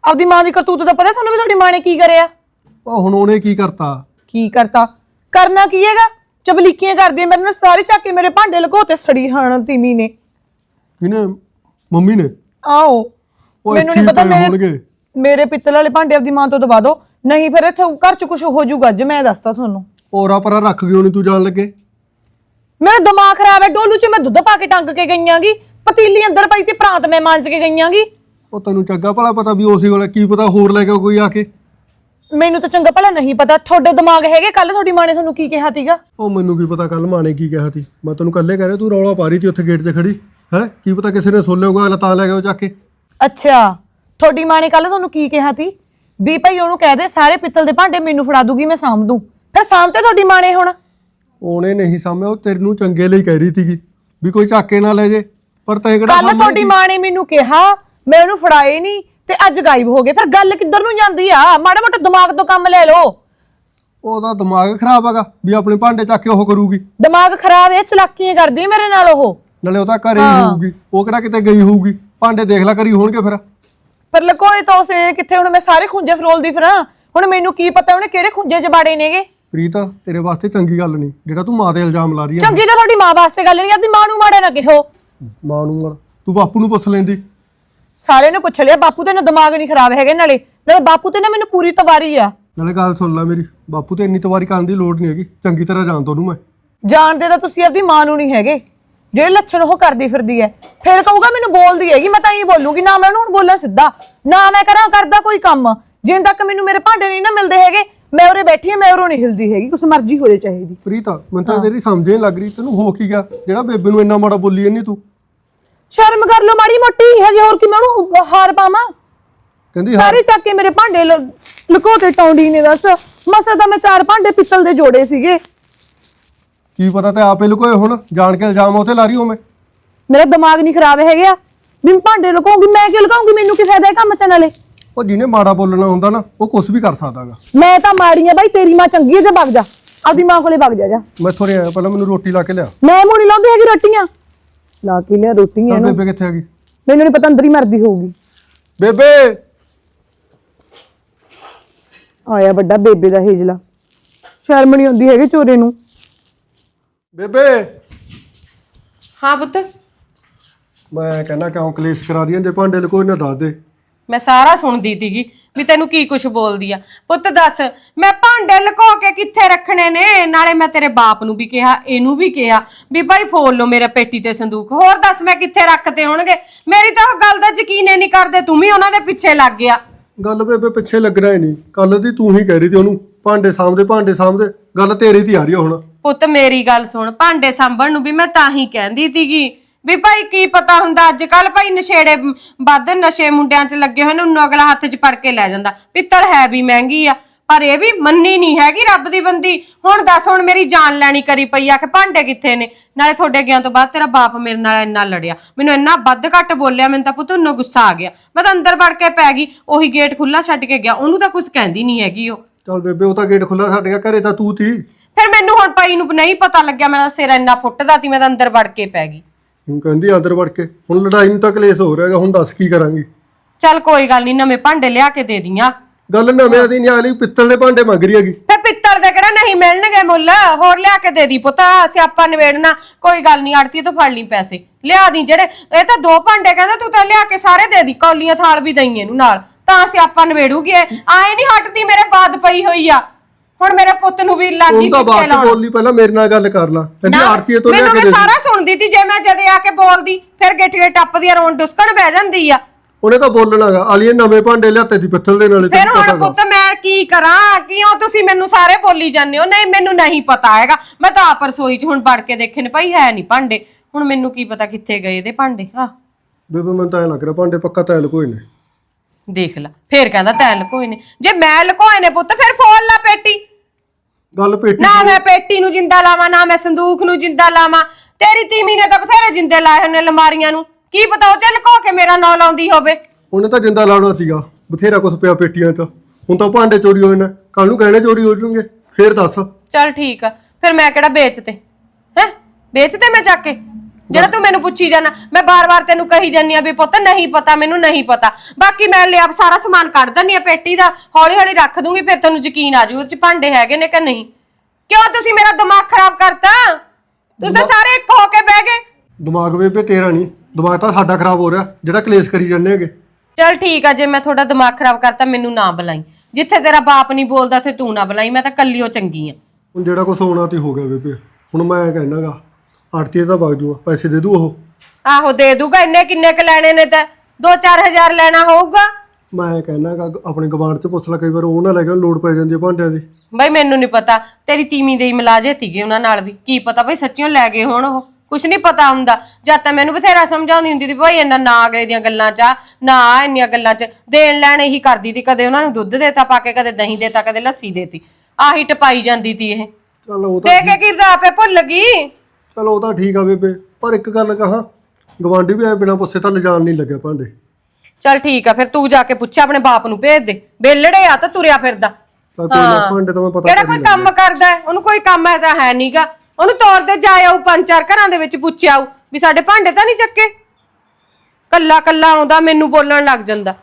ਆਪਦੀ ਮਾਂ ਦੀ ਕਰਤੂਤ ਦਾ ਪਤਾ ਤੁਹਾਨੂੰ ਵੀ ਤੁਹਾਡੀ ਮਾਂ ਨੇ ਕੀ ਕਰਿਆ? ਉਹ ਹੁਣ ਉਹਨੇ ਕੀ ਕਰਤਾ? ਕੀ ਕਰਤਾ? ਕਰਨਾ ਕੀ ਹੈਗਾ? ਚਬਲੀਕੀਆਂ ਕਰਦੀ ਹੈ ਮੇਰੇ ਨਾਲ ਸਾਰੇ ਚੱਕ ਕੇ ਮੇਰੇ ਭਾਂਡੇ ਲਗੋਤੇ ਸੜੀ ਹਣ ਤੀਮੀ ਨੇ। ਕਿਨੇ ਮੰਮੀ ਨੇ? ਆਓ ਉਹ ਮੈਨੂੰ ਇੱਥੇ ਨਹੀਂ ਹੀ ਪਤਾ ਪਏ ਮੇਰੇ ਹੋਣਗੇ। ਮੇਰੇ ਪਿੱਤਲ ਵਾਲੇ ਭਾਂਡੇ ਆਪਦੀ ਮਾਂ ਤੋਂ ਦਬਾ ਦਿਓ ਨਹੀਂ ਫਿਰ ਇੱਥੇ ਘਰ 'ਚ ਕੁਝ ਹੋ ਜਾਊਗਾ ਅੱਜ ਮੈਂ ਦੱਸਦਾ ਤੁਹਾਨੂੰ। ਔਰਾ ਪਰਾ ਰੱਖ ਗਿਓ ਨਹੀਂ ਤੂੰ ਜਾਣ ਲੱਗੇ। ਮੇਰਾ ਦਿਮਾਗ ਖਰਾਬ ਹੈ ਡੋਲੂ 'ਚ ਮੈਂ ਦੁੱਧ ਪਾ ਕੇ ਟੰਗ ਕੇ ਗਈਆਂਗੀ ਪਤੀਲੀ ਅੰਦਰ ਪਈ ਤੇ ਪ੍ਰਾਂਤ ਮੈਂ ਮਾਂਜ ਕੇ ਗਈਆਂਗੀ। ਉਹ ਤੈਨੂੰ ਚੰਗਾ ਭਲਾ ਪਤਾ ਵੀ ਉਸੇ ਕੋਲੇ ਕੀ ਪਤਾ ਹੋਰ ਲੈ ਕੇ ਕੋਈ ਆ ਕੇ। ਮੈਨੂੰ ਤਾਂ ਚੰਗਾ ਭਲਾ ਨਹੀਂ ਪਤਾ ਤੁਹਾਡੇ ਦਿਮਾਗ ਹੈਗੇ ਕੱਲ ਤੁਹਾਡੀ ਮਾਂ ਨੇ ਤੁਹਾਨੂੰ ਕੀ ਕਿਹਾ ਸੀਗਾ? ਉਹ ਮੈਨੂੰ ਕੀ ਪਤਾ ਕੱਲ ਮਾਂ ਨੇ ਕੀ ਕਿਹਾ ਸੀ। ਮੈਂ ਤੈਨੂੰ ਕੱਲੇ ਕਹਿ ਰਿਹਾ ਤੂੰ ਰੌਲਾ ਪਾ ਰਹੀ ਸੀ ਉੱਥੇ ਗੇਟ 'ਤੇ ਖੜੀ। ਹੈ? ਕੀ ਪਤਾ ਕਿਸੇ ਨੇ ਸੁਣ ਲਿਆ ਹੋਊਗਾ ਅਗਲਾ ਤਾਂ ਲੈ ਗਿਆ ਉਹ ਚੱਕ ਕੇ। ਅੱਛਾ ਤੁਹਾਡੀ ਮਾਂ ਨੇ ਕੱਲ ਤੁਹਾਨੂੰ ਕੀ ਕਿਹਾ ਸੀ? ਵੀ ਭਾਈ ਉਹਨੂੰ ਕਹਿ ਦੇ ਸਾਰੇ ਪਿੱਤਲ ਦੇ ਭਾਂਡੇ ਮੈਨੂੰ ਫੜਾ ਦੂਗੀ ਮੈਂ ਸਾਂਭ ਦੂੰ। ਫਿਰ ਸਾਂਭ ਤੇ ਤੁਹਾਡੀ ਮਾਂ ਨੇ ਹੁਣ? ਉਹਨੇ ਨਹੀਂ ਸਾਹਮਣੇ ਉਹ ਤੇਰੇ ਨੂੰ ਚੰਗੇ ਲਈ ਕਹਿ ਰਹੀ ਸੀਗੀ ਵੀ ਕੋਈ ਚੱਕ ਕੇ ਨਾ ਲੈ ਜੇ ਪਰ ਤੈਂ ਕਿਹੜਾ ਕੱਲ ਸਾਹਮਣੇ ਤੁਹਾਡੀ ਮਾਂ ਨੇ ਮੈਨੂੰ ਕਿਹਾ ਮੈਂ ਉਹਨੂੰ ਫੜਾਏ ਨਹੀਂ ਤੇ ਅੱਜ ਗਾਇਬ ਹੋ ਗਏ। ਫਿਰ ਗੱਲ ਕਿੱਧਰ ਨੂੰ ਜਾਂਦੀ ਆ? ਮਾੜਾ ਮੋਟਾ ਦਿਮਾਗ ਤੋਂ ਕੰਮ ਲੈ ਲਓ। ਉਹਦਾ ਦਿਮਾਗ ਖਰਾਬ ਹੈਗਾ ਵੀ ਆਪਣੇ ਭਾਂਡੇ ਚੱਕ ਕੇ ਉਹ ਕਰੂਗੀ। ਦਿਮਾਗ ਖਰਾਬ ਹੈ ਚਲਾਕੀਆਂ ਕਰਦੀ ਮੇਰੇ ਨਾਲ ਉਹ। ਨਾਲੇ ਉਹ ਤਾਂ ਘਰੇ ਹੀ ਹੋਊਗੀ ਉਹ ਕਿਹੜਾ ਕਿਤੇ ਗਈ ਹੋਊਗੀ। ਭਾਂਡੇ ਦੇਖ ਲੈ ਕਰੀ ਹੋਣਗੇ ਫਿਰ। ਪਰ ਲਕੋਏ ਤਾਂ ਉਸੇ ਕਿੱਥੇ ਹੁਣ ਮੈਂ ਸਾਰੇ ਖੁੰਝੇ ਫਰੋਲਦੀ ਫਿਰਾਂ। ਹੁਣ ਮੈਨੂੰ ਕੀ ਪਤਾ ਉਹਨੇ ਕਿਹੜੇ ਖੁੰਝੇ ਚ ਬਾੜੇ ਨੇਗੇ। ਪ੍ਰੀਤ ਤੇਰੇ ਵਾਸਤੇ ਚੰਗੀ ਗੱਲ ਨਹੀਂ। ਜਿਹੜਾ ਤੂੰ ਮਾਂ ਤੇ ਇਲਜ਼ਾਮ ਲਾ ਰਹੀ ਹੈ ਚੰਗੀ ਤਾਂ ਤੁਹਾਡੀ ਮਾਂ ਵਾਸਤੇ ਗੱਲ ਨਹੀਂ ਆਦੀ ਮਾਂ ਨੂੰ ਮਾੜਾ ਨਾ ਕਿਹੋ। ਮਾਂ ਨੂੰ ਮਾਰ ਤੂੰ ਬਾਪੂ ਨੂੰ ਪੁੱਛ ਲੈਂਦੀ। ਸਾਰਿਆਂ ਨੇ ਪੁੱਛ ਲਿਆ ਬਾਪੂ ਤੇ ਨਾ ਦਿਮਾਗ ਨਹੀਂ ਖਰਾਬ ਹੈਗੇ ਨਾਲੇ। ਨਾਲੇ ਬਾਪੂ ਤੇ ਨਾ ਮੈਨੂੰ ਪੂਰੀ ਤਵਾਰੀ ਆ। ਨਾਲੇ ਗੱਲ ਸੁਣ ਲੈ ਮੇਰੀ ਬਾਪੂ ਤੇ ਇੰਨੀ ਤਵਾਰੀ ਕਰਨ ਦੀ ਲੋੜ ਨਹੀਂ ਹੈਗੀ। ਚੰਗੀ ਤਰ੍ਹਾਂ ਜਾਣਦਾ ਉਹਨੂੰ ਮੈਂ। ਜਾਣਦੇ ਤਾਂ ਤੁਸੀਂ ਆਪਦੀ ਮਾਂ ਨੂੰ ਨਹੀਂ ਹੈਗੇ। ਜਿਹੜੇ ਲੱਛਣ ਉਹ ਕਰਦੀ ਫਿਰਦੀ ਹੈ ਫਿਰ ਕਹੂਗਾ ਮੈਨੂੰ ਬੋਲਦੀ ਹੈਗੀ ਮੈਂ ਤਾਂ ਇਹ ਬੋਲੂਗੀ ਨਾ ਮੈਂ ਉਹਨੂੰ ਹੁਣ ਬੋਲਾਂ ਸਿੱਧਾ। ਨਾ ਮੈਂ ਕਰਾਂ ਕਰਦਾ ਕੋਈ ਕੰਮ। ਜਿੰਨ ਤੱਕ ਮੈਨੂੰ ਮੇਰੇ ਭਾਂਡੇ ਨਹੀਂ ਨਾ ਮਿਲਦੇ ਹੈਗੇ ਮੈਂ ਉਰੇ ਬੈਠੀ ਹਾਂ ਮੈਂ ਉਰੋਂ ਨਹੀਂ ਹਿਲਦੀ ਹੈਗੀ ਕੁਛ ਮਰਜ਼ੀ ਹੋ ਜੇ ਚਾਹੀਦੀ ਪ੍ਰੀਤ ਮੈਨੂੰ ਤਾਂ ਤੇਰੀ ਸਮਝ ਨਹੀਂ ਲੱਗ ਰਹੀ ਤੈਨੂੰ ਹੋ ਕੀ ਗਿਆ? ਜਿਹੜਾ ਬੇਬੇ ਨੂੰ ਇੰਨਾ ਮਾੜਾ ਬੋਲੀ ਜਾਂਦੀ ਤੂੰ? ਸ਼ਰਮ ਕਰ ਲਓ ਮਾੜੀ ਮੋਟੀ ਹਜੇ ਹੋਰ ਕੀ ਮੈਂ ਉਹਨੂੰ ਹਾਰ ਪਾਵਾਂ? ਕਹਿੰਦੀ ਹਾਂ ਸਾਰੇ ਚੱਕ ਕੇ ਮੇਰੇ ਭਾਂਡੇ ਲ- ਲੁਕੋ ਕੇ ਟੌਂਡੀ ਨੇ ਦੱਸ। ਮਸਾ ਤਾਂ ਮੈਂ ਚਾਰ ਭਾਂਡੇ ਪਿੱਤਲ ਦੇ ਜੋੜੇ ਸੀਗੇ। ਕੀ ਪਤਾ ਤੇ ਆਪੇ ਲੁਕੋਏ ਹੁਣ ਜਾਣ ਕੇ ਇਲਜ਼ਾਮ ਉਤੇ ਲਾ ਰਹੀ ਹੋ ਮੈਂ। ਮੇਰਾ ਦਿਮਾਗ ਨਹੀਂ ਖਰਾਬ ਹੈਗਾ ਵੀ ਮੈਂ ਭਾਂਡੇ ਲੁਕਾਉਂਗੀ ਮੈਂ ਕਿਉਂ ਲੁਕਾਉਂਗੀ? ਮੈਨੂੰ ਕੀ ਫਾਇਦਾ ਹੈ ਕੰਮ ਚ ਨਾਲੇ ਉਹ ਜਿਹਨੇ ਮਾੜਾ ਬੋਲਣਾ ਹੁੰਦਾ ਨਾ ਉਹ ਕੁਝ ਵੀ ਕਰ ਸਕਦਾਗਾ ਮੈਂ ਤਾਂ ਮਾੜੀ ਆ ਬਾਈ ਤੇਰੀ ਮਾਂ ਚੰਗੀ ਹੈ ਜੇ ਵਗ ਜਾ। ਆਪਦੀ ਮਾਂ ਕੋਲੇ ਵਗ ਜਾ ਜਾ। ਮੈਂ ਥੋੜੇ ਆਇਆ ਪਹਿਲਾਂ ਮੈਨੂੰ ਰੋਟੀ ਲਾ ਕੇ ਲਿਆ। ਮੈਂ ਮੂੰਹ ਨਹੀਂ ਲਾਉਂਦੀ ਹੈਗੀ ਰੋਟੀਆਂ। ਲਾ ਕੇ ਲਿਆ ਰੋਟੀਆਂ ਚੱਲ ਇਹਨੂੰ। ਬੇਬੇ ਕਿੱਥੇ ਆ ਗਈ? ਮੈਨੂੰ ਨਹੀਂ ਪਤਾ ਅੰਦਰ ਹੀ ਮਰਦੀ ਹੋਊਗੀ। ਬੇਬੇ! ਆਇਆ ਵੱਡਾ ਬੇਬੇ ਦਾ ਹੇਜਲਾ। ਸ਼ਰਮ ਨਹੀਂ ਆਉਂਦੀ ਹੈਗੀ ਚੋਰੇ ਨੂੰ। ਬੇਬੇ! ਹਾਂ ਪੁੱਤ। ਮੈਂ ਕਹਿੰਦਾ ਕਿਉਂ ਕਲੇਸ਼ ਕਰਾ ਰਹੀਆਂ ਜੇ ਭਾਂਡੇ ਲਕੋਏ ਨਾ ਦੱਸ ਦੇ। ਮੈਂ ਸਾਰਾ ਸੁਣਦੀ ਤੀਗੀ ਵੀ ਤੈਨੂੰ ਕੀ ਕੁਛ ਬੋਲਦੀ ਆ। ਪੁੱਤ ਦੱਸ ਮੈਂ ਭਾਂਡੇ ਲੁਕੋ ਕੇ ਕਿੱਥੇ ਰੱਖਣੇ ਨੇ? ਨਾਲੇ ਮੈਂ ਤੇਰੇ ਬਾਪ ਨੂੰ ਵੀ ਕਿਹਾ ਇਹਨੂੰ ਵੀ ਕਿਹਾ ਵੀ ਭਾਈ ਫੋਲ ਲਓ ਮੇਰਾ ਪੇਟੀ ਤੇ ਸੰਦੂਕ। ਹੋਰ ਦੱਸ ਮੈਂ ਕਿੱਥੇ ਰੱਖਤੇ ਹੋਣਗੇ? ਮੇਰੀ ਤਾਂ ਉਹ ਗੱਲ ਦਾ ਯਕੀਨ ਹੀ ਨਹੀਂ ਕਰਦੇ ਤੂੰ ਵੀ ਉਹਨਾਂ ਦੇ ਪਿੱਛੇ ਲੱਗ ਗਿਆ। ਗੱਲ ਬੇਬੇ ਪਿੱਛੇ ਲੱਗਣਾ ਹੀ ਨਹੀਂ। ਕੱਲ ਦੀ ਤੂੰ ਹੀ ਕਹਿ ਰਹੀ ਤੀ ਉਹਨੂੰ ਭਾਂਡੇ ਸਾਹਮਣੇ ਭਾਂਡੇ ਸਾਹਮਣੇ ਗੱਲ ਤੇਰੀ ਦੀ ਆ ਰਹੀ ਆ ਹੁਣ। ਪੁੱਤ ਮੇਰੀ ਗੱਲ ਸੁਣ ਭਾਂਡੇ ਸਾਂਭਣ ਨੂੰ ਵੀ ਮੈਂ ਤਾਂ ਹੀ ਕਹਿੰਦੀ ਤੀਗੀ ਵੀ ਭਾਈ ਕੀ ਪਤਾ ਹੁੰਦਾ ਅੱਜ ਕੱਲ ਭਾਈ ਨਸ਼ੇੜੇ ਵੱਧ ਨਸ਼ੇ ਮੁੰਡਿਆਂ 'ਚ ਲੱਗੇ ਹੋਏ ਨੇ ਉਹਨੂੰ ਅਗਲਾ ਹੱਥ 'ਚ ਫੜ ਕੇ ਲੈ ਜਾਂਦਾ। ਪਿੱਤਲ ਹੈ ਵੀ ਮਹਿੰਗੀ ਆ ਪਰ ਇਹ ਵੀ ਮੰਨੀ ਨਹੀਂ ਹੈਗੀ ਰੱਬ ਦੀ ਬੰਦੀ। ਹੁਣ ਦੱਸ ਹੁਣ ਮੇਰੀ ਜਾਨ ਲੈਣੀ ਕਰੀ ਪਈ ਆ ਕਿ ਭਾਂਡੇ ਕਿੱਥੇ ਨੇ? ਨਾਲੇ ਤੁਹਾਡੇ ਗਿਆ ਤੋਂ ਬਾਅਦ ਤੇਰਾ ਬਾਪ ਮੇਰੇ ਨਾਲ ਇੰਨਾ ਲੜਿਆ। ਮੈਨੂੰ ਇੰਨਾ ਵੱਧ ਘੱਟ ਬੋਲਿਆ ਮੈਨੂੰ ਤਾਂ ਪੁੱਤ ਉਹਨੂੰ ਗੁੱਸਾ ਆ ਗਿਆ। ਮੈਂ ਤਾਂ ਅੰਦਰ ਵੜ ਕੇ ਪੈ ਗਈ ਉਹੀ ਗੇਟ ਖੁੱਲਾ ਛੱਡ ਕੇ ਗਿਆ ਉਹਨੂੰ ਤਾਂ ਕੁਝ ਕਹਿੰਦੀ ਨਹੀਂ ਹੈਗੀ ਉਹ। ਚੱਲ ਬੇਬੇ ਉਹ ਤਾਂ ਗੇਟ ਖੁੱਲਾ ਛੱਡ ਗਿਆ ਘਰੇ ਤਾਂ ਤੂੰ ਤੀ। ਫਿਰ ਮੈਨੂੰ ਹੁਣ ਭਾਈ ਨੂੰ ਨਹੀਂ ਪਤਾ ਲੱਗਿਆ ਮੇਰਾ ਸਿਰ ਇੰਨਾ ਫੁੱਟਦਾ ਸੀ ਮੈਂ ਤਾਂ ਅੰਦਰ ਵੜ ਕੇ ਪੈ ਗਈ। ਹੁਣ ਕਹਿੰਦੀ ਅੰਦਰ ਵੜ ਕੇ। ਹੁਣ ਲੜਾਈ ਨੂੰ ਤਾਂ ਕਲੇਸ਼ ਹੋ ਰਿਹਾ ਹੈਗਾ ਹੁਣ ਦੱਸ ਕੀ ਕਰਾਂਗੀ? ਚੱਲ ਕੋਈ ਗੱਲ ਨਹੀਂ ਨਵੇਂ ਭਾਂਡੇ ਲਿਆ ਕੇ ਦੇ ਦੀਆਂ। ਗੱਲ ਨਵਿਆਂ ਦੀ ਨਹੀਂ ਆਲੀ ਪਿੱਤਲ ਦੇ ਭਾਂਡੇ ਮੰਗ ਰਹੀ ਹੈਗੀ। ਫੇ ਪਿੱਤਲ ਦੇ ਕਿਹੜਾ ਨਹੀਂ ਮਿਲਣਗੇ ਮੁੱਲ? ਹੋਰ ਲਿਆ ਕੇ ਦੇ ਦੀ ਪੁੱਤ ਸਿਆਪਾ ਨਿਬੇੜਨਾ। ਕੋਈ ਗੱਲ ਨਹੀਂ ਆੜਤੀ ਤੋਂ ਫੜ ਲਈ ਪੈਸੇ। ਲਿਆ ਦੀ ਜਿਹੜੇ ਇਹ ਤਾਂ ਦੋ ਭਾਂਡੇ ਕਹਿੰਦਾ ਤੂੰ ਤਾਂ ਲਿਆ ਕੇ ਸਾਰੇ ਦੇ ਦੀ ਕੌਲੀਆਂ ਥਾਲ ਵੀ ਦਈ ਇਹਨੂੰ ਨਾਲ। ਤਾਂ ਸਿਆਪਾ ਨਿਬੇੜੂਗੀ ਇਹ। ਆਏ ਨਹੀਂ ਹਟਦੀ ਮੇਰੇ ਬਾਦ ਪਈ ਹੋਈ ਆ। ਹੁਣ ਮੇਰੇ ਪੁੱਤ ਨੂੰ ਵੀ ਲੱਗੀ ਤਾਂ ਪਿੱਛੇ ਬਾਤ ਲਾਉਣ। ਬੋਲੀ ਪਹਿਲਾਂ ਮੇਰੇ ਨਾਲ ਗੱਲ ਕਰ ਲਾ। ਕਹਿੰਦੀ ਨਾ, ਆਰਤੀ ਤੋਂ ਲਿਆ ਮੈਨੂੰ ਕੇ ਮੈਂ ਦੇ ਸਾਰਾ ਸੁਣਦੀ ਤੀ ਜੇ ਮੈਂ ਜਦੇ ਆ ਕੇ ਬੋਲਦੀ ਫਿਰ ਗਿੱਠ ਗਿੱਠ ਟੱਪਦੀ ਆ ਰੋਣ ਡੁਸਕਣ ਬਹਿ ਜਾਂਦੀ ਆ। ਉਹਨੇ ਤਾਂ ਬੋਲਣਾਗਾ ਆਲੀਏ ਨਵੇਂ ਭਾਂਡੇ ਲਿਆਤੇ ਦੀ ਪਿੱਤਲ ਦੇ ਨਾਲੇ ਫਿਰ ਹੁਣ। ਪੁੱਤ ਮੈਂ ਕੀ ਕਰਾਂ ਕਿਉਂ ਤੁਸੀਂ ਮੈਨੂੰ ਸਾਰੇ ਬੋਲੀ ਜਾਂਦੇ ਹੋ? ਨਹੀਂ ਮੈਨੂੰ ਨਹੀਂ ਪਤਾ ਹੈਗਾ। ਮੈਂ ਤਾਂ ਆਪ ਰਸੋਈ 'ਚ ਹੁਣ ਵੜ ਕੇ ਦੇਖੇ ਨੇ ਭਾਈ ਹੈ ਨਹੀਂ ਭਾਂਡੇ। ਹੁਣ ਮੈਨੂੰ ਕੀ ਪਤਾ ਕਿੱਥੇ ਗਏ ਇਹਦੇ ਭਾਂਡੇ ਆ ਬੇਬੇ ਮੈਨੂੰ ਤਾਂ ਐ ਲੱਗ ਰਿਹਾ ਭਾਂਡੇ ਪੱਕਾ ਤੈਲ ਕੋਈ ਨੇ। ਦੇਖ ਲੈ ਫੇਰ ਕਹਿੰਦਾ ਤੈ ਲਕੋਏ ਨੇ। ਜੇ ਮੈਂ ਲਕੋਏ ਨੇ ਪੁੱਤ ਫਿਰ ਫੋਲ ਲਾ ਪੇਟੀ। ਗੱਲ ਪੇਟੀ ਨਾ ਮੈਂ ਪੇਟੀ ਨੂੰ ਜਿੰਦਾ ਲਾਵਾਂ ਨਾ ਮੈਂ ਸੰਦੂਕ ਨੂੰ ਜਿੰਦਾ ਲਾਵਾਂ। ਤੇਰੀ ਤੀਮੀ ਨੇ ਤਾਂ ਬਥੇਰੇ ਜਿੰਦੇ ਲਾਏ ਹੋਏ ਨੇ ਲਮਾਰੀਆਂ ਨੂੰ। ਕੀ ਪਤਾ ਉਹ ਚ ਲਕੋ ਕੇ ਮੇਰਾ ਨਾਂ ਲਾਉਂਦੀ ਹੋਵੇ। ਉਹਨੇ ਤਾਂ ਜਿੰਦਾ ਲਾਉਣਾ ਸੀਗਾ ਬਥੇਰਾ ਕੁਝ ਪਿਆ ਪੇਟੀਆਂ 'ਚ। ਹੁਣ ਤਾਂ ਭਾਂਡੇ ਚੋਰੀ ਹੋਏ ਨੇ ਕੱਲ ਨੂੰ ਗਹਿਣੇ ਚੋਰੀ ਹੋ ਜਾਣਗੇ ਫੇਰ ਦੱਸ। ਚੱਲ ਠੀਕ ਆ ਫਿਰ ਮੈਂ ਕਿਹੜਾ ਵੇਚਤੇ? ਹੈ? ਵੇਚਤੇ ਮੈਂ ਚੱਕ ਕੇ? ਜਿਹੜਾ ਤੂੰ ਮੈਨੂੰ ਪੁੱਛੀ ਜਾਣਾ ਮੈਂ ਬਾਰ-ਬਾਰ ਤੈਨੂੰ ਕਹੀ ਜਾਨੀ ਆ ਵੀ ਪੁੱਤ ਨਹੀਂ ਪਤਾ ਮੈਨੂੰ ਨਹੀਂ ਪਤਾ। ਬਾਕੀ ਮੈਂ ਲਿਆ ਸਾਰਾ ਸਮਾਨ ਕੱਢ ਦਿੰਨੀ ਆ ਪੇਟੀ ਦਾ ਹੌਲੀ-ਹੌਲੀ ਰੱਖ ਦੂੰਗੀ ਫਿਰ ਤੈਨੂੰ ਯਕੀਨ ਆ ਜੂ ਉਹ ਚ ਭਾਂਡੇ ਹੈਗੇ ਨੇ ਕਿ ਨਹੀਂ। ਕਿਉਂ ਤੁਸੀਂ ਮੇਰਾ ਦਿਮਾਗ ਖਰਾਬ ਕਰਤਾ? ਤੁਸੀਂ ਤਾਂ ਸਾਰੇ ਇੱਕ ਹੋ ਕੇ ਬਹਿ ਗਏ। ਦਿਮਾਗ ਬੇਬੇ ਤੇਰਾ ਨਹੀਂ ਦਿਮਾਗ ਤਾਂ ਸਾਡਾ ਖਰਾਬ ਹੋ ਰਿਹਾ ਜਿਹੜਾ ਕਲੇਸ਼ ਕਰੀ ਜਾਂਦੇ ਹੈਗੇ। ਚੱਲ ਠੀਕ ਆ ਜੇ ਮੈਂ ਤੁਹਾਡਾ ਦਿਮਾਗ ਖਰਾਬ ਕਰਤਾ ਮੈਨੂੰ ਨਾ ਬੁਲਾਈ। ਜਿੱਥੇ ਤੇਰਾ ਬਾਪ ਨਹੀਂ ਬੋਲਦਾ ਤੇ ਤੂੰ ਨਾ ਬੁਲਾਈ ਮੈਂ ਤਾਂ ਕੱਲੀ ਓ ਚੰਗੀ ਆ। ਹੁਣ ਜਿਹੜਾ ਕੁਛ ਹੋਣਾ ਤੇ ਹੋ ਗਿਆ ਬੇਬੇ ਹੁਣ ਮੈਂ ਕਹਿਣਾਗਾ ਆੜਤੀ ਦਾ ਵਗ ਜੂਗਾ ਪੈਸੇ ਦੇ ਦੂ ਉਹ। ਆਹੋ ਦੇ ਦੂਗਾ ਇੰਨੇ ਕਿੰਨੇ ਕ ਲੈਣੇ ਨੇ ਤਾਂ? 2-4000 ਲੈਣਾ ਹੋਊਗਾ? ਮੈਂ ਕਹਿਣਾਗਾ ਆਪਣੇ ਗਵਾਂਢ ਚ ਪੁੱਛ ਲੈ ਕਈ ਵਾਰ ਉਹ ਨਾ ਲੈ ਕੇ ਲੋਡ ਪੈ ਜਾਂਦੀ ਹੈ ਭਾਂਡਿਆਂ ਦੀ। ਬਈ ਮੈਨੂੰ ਨਹੀਂ ਪਤਾ ਤੇਰੀ ਤੀਵੀਂ ਦੇ ਹੀ ਮਲਾਜੇ ਤੀਗੇ ਉਹਨਾਂ ਨਾਲ ਵੀ। ਕੀ ਪਤਾ ਬਈ ਸੱਚੀਓ ਲੈ ਗਏ ਹੋਣ ਉਹ। ਕੁਛ ਨਹੀਂ ਪਤਾ ਹੁੰਦਾ। ਜਦ ਤਾਂ ਮੈਨੂੰ ਬਥੇਰਾ ਸਮਝਾਉਂਦੀ ਹੁੰਦੀ ਸੀ ਬਈ ਇਹਨਾਂ ਨਾ ਅਗਲੇ ਦੀਆਂ ਗੱਲਾਂ 'ਚ ਆ, ਨਾ ਆ ਇੰਨੀਆਂ ਗੱਲਾਂ 'ਚ। ਦੇਣ ਲੈਣ ਇਹੀ ਕਰਦੀ ਸੀ ਕਦੇ ਉਹਨਾਂ ਨੂੰ ਦੁੱਧ ਦੇਤਾ ਪਾ ਕੇ ਕਦੇ ਦਹੀਂ ਦੇਤਾ ਕਦੇ ਲੱਸੀ ਦੇਤੀ। ਆਹੀ ਟਪਾਈ ਜਾਂਦੀ ਤੀ ਇਹ। ਚੱਲ ਉਹ ਤਾਂ ਦੇ ਕੇ ਕਿਰਦਾ ਆਪੇ ਭੁੱਲ ਗਈ। ਚਲ ਉਹ ਤਾਂ ਠੀਕ ਆ ਬੇਬੇ ਪਰ ਇੱਕ ਗੱਲ ਕਹਾਂ ਗਵਾਂਢੀ ਵੀ ਐ ਬਿਨਾ ਪੁੱਛੇ ਤਾਂ ਲਿਜਾਣ ਨਹੀਂ ਲੱਗਿਆ ਭਾਂਡੇ। ਚੱਲ ਠੀਕ ਆ ਫਿਰ ਤੂੰ ਜਾ ਕੇ ਪੁੱਛ ਆਪਣੇ ਬਾਪ ਨੂੰ ਭੇਜ ਦੇ। ਬੇਲੜੇ ਆ ਤਾਂ ਤੁਰਿਆ ਫਿਰਦਾ। ਤਾਂ ਕੋਈ ਨਾ ਭਾਂਡੇ ਤਾਂ ਮੈਂ ਪਤਾ ਕਿਹੜਾ ਕਰੀ ਕੋਈ ਕੰਮ ਕਰਦਾ ਹੈ? ਉਹਨੂੰ ਕੋਈ ਕੰਮ ਐਸਾ ਹੈ ਨਹੀਂਗਾ ਉਹਨੂੰ ਤੌਰ ਤੇ ਜਾ ਆਊ ਪੰਜ ਚਾਰ ਘਰਾਂ ਦੇ ਵਿੱਚ ਪੁੱਛਿਆ ਆਊ ਵੀ ਸਾਡੇ ਭਾਂਡੇ ਤਾਂ ਨਹੀਂ ਚੱਕੇ? ਕੱਲਾ ਕੱਲਾ ਆਉਂਦਾ ਮੈਨੂੰ ਬੋਲਣ ਲੱਗ ਜਾਂਦਾ।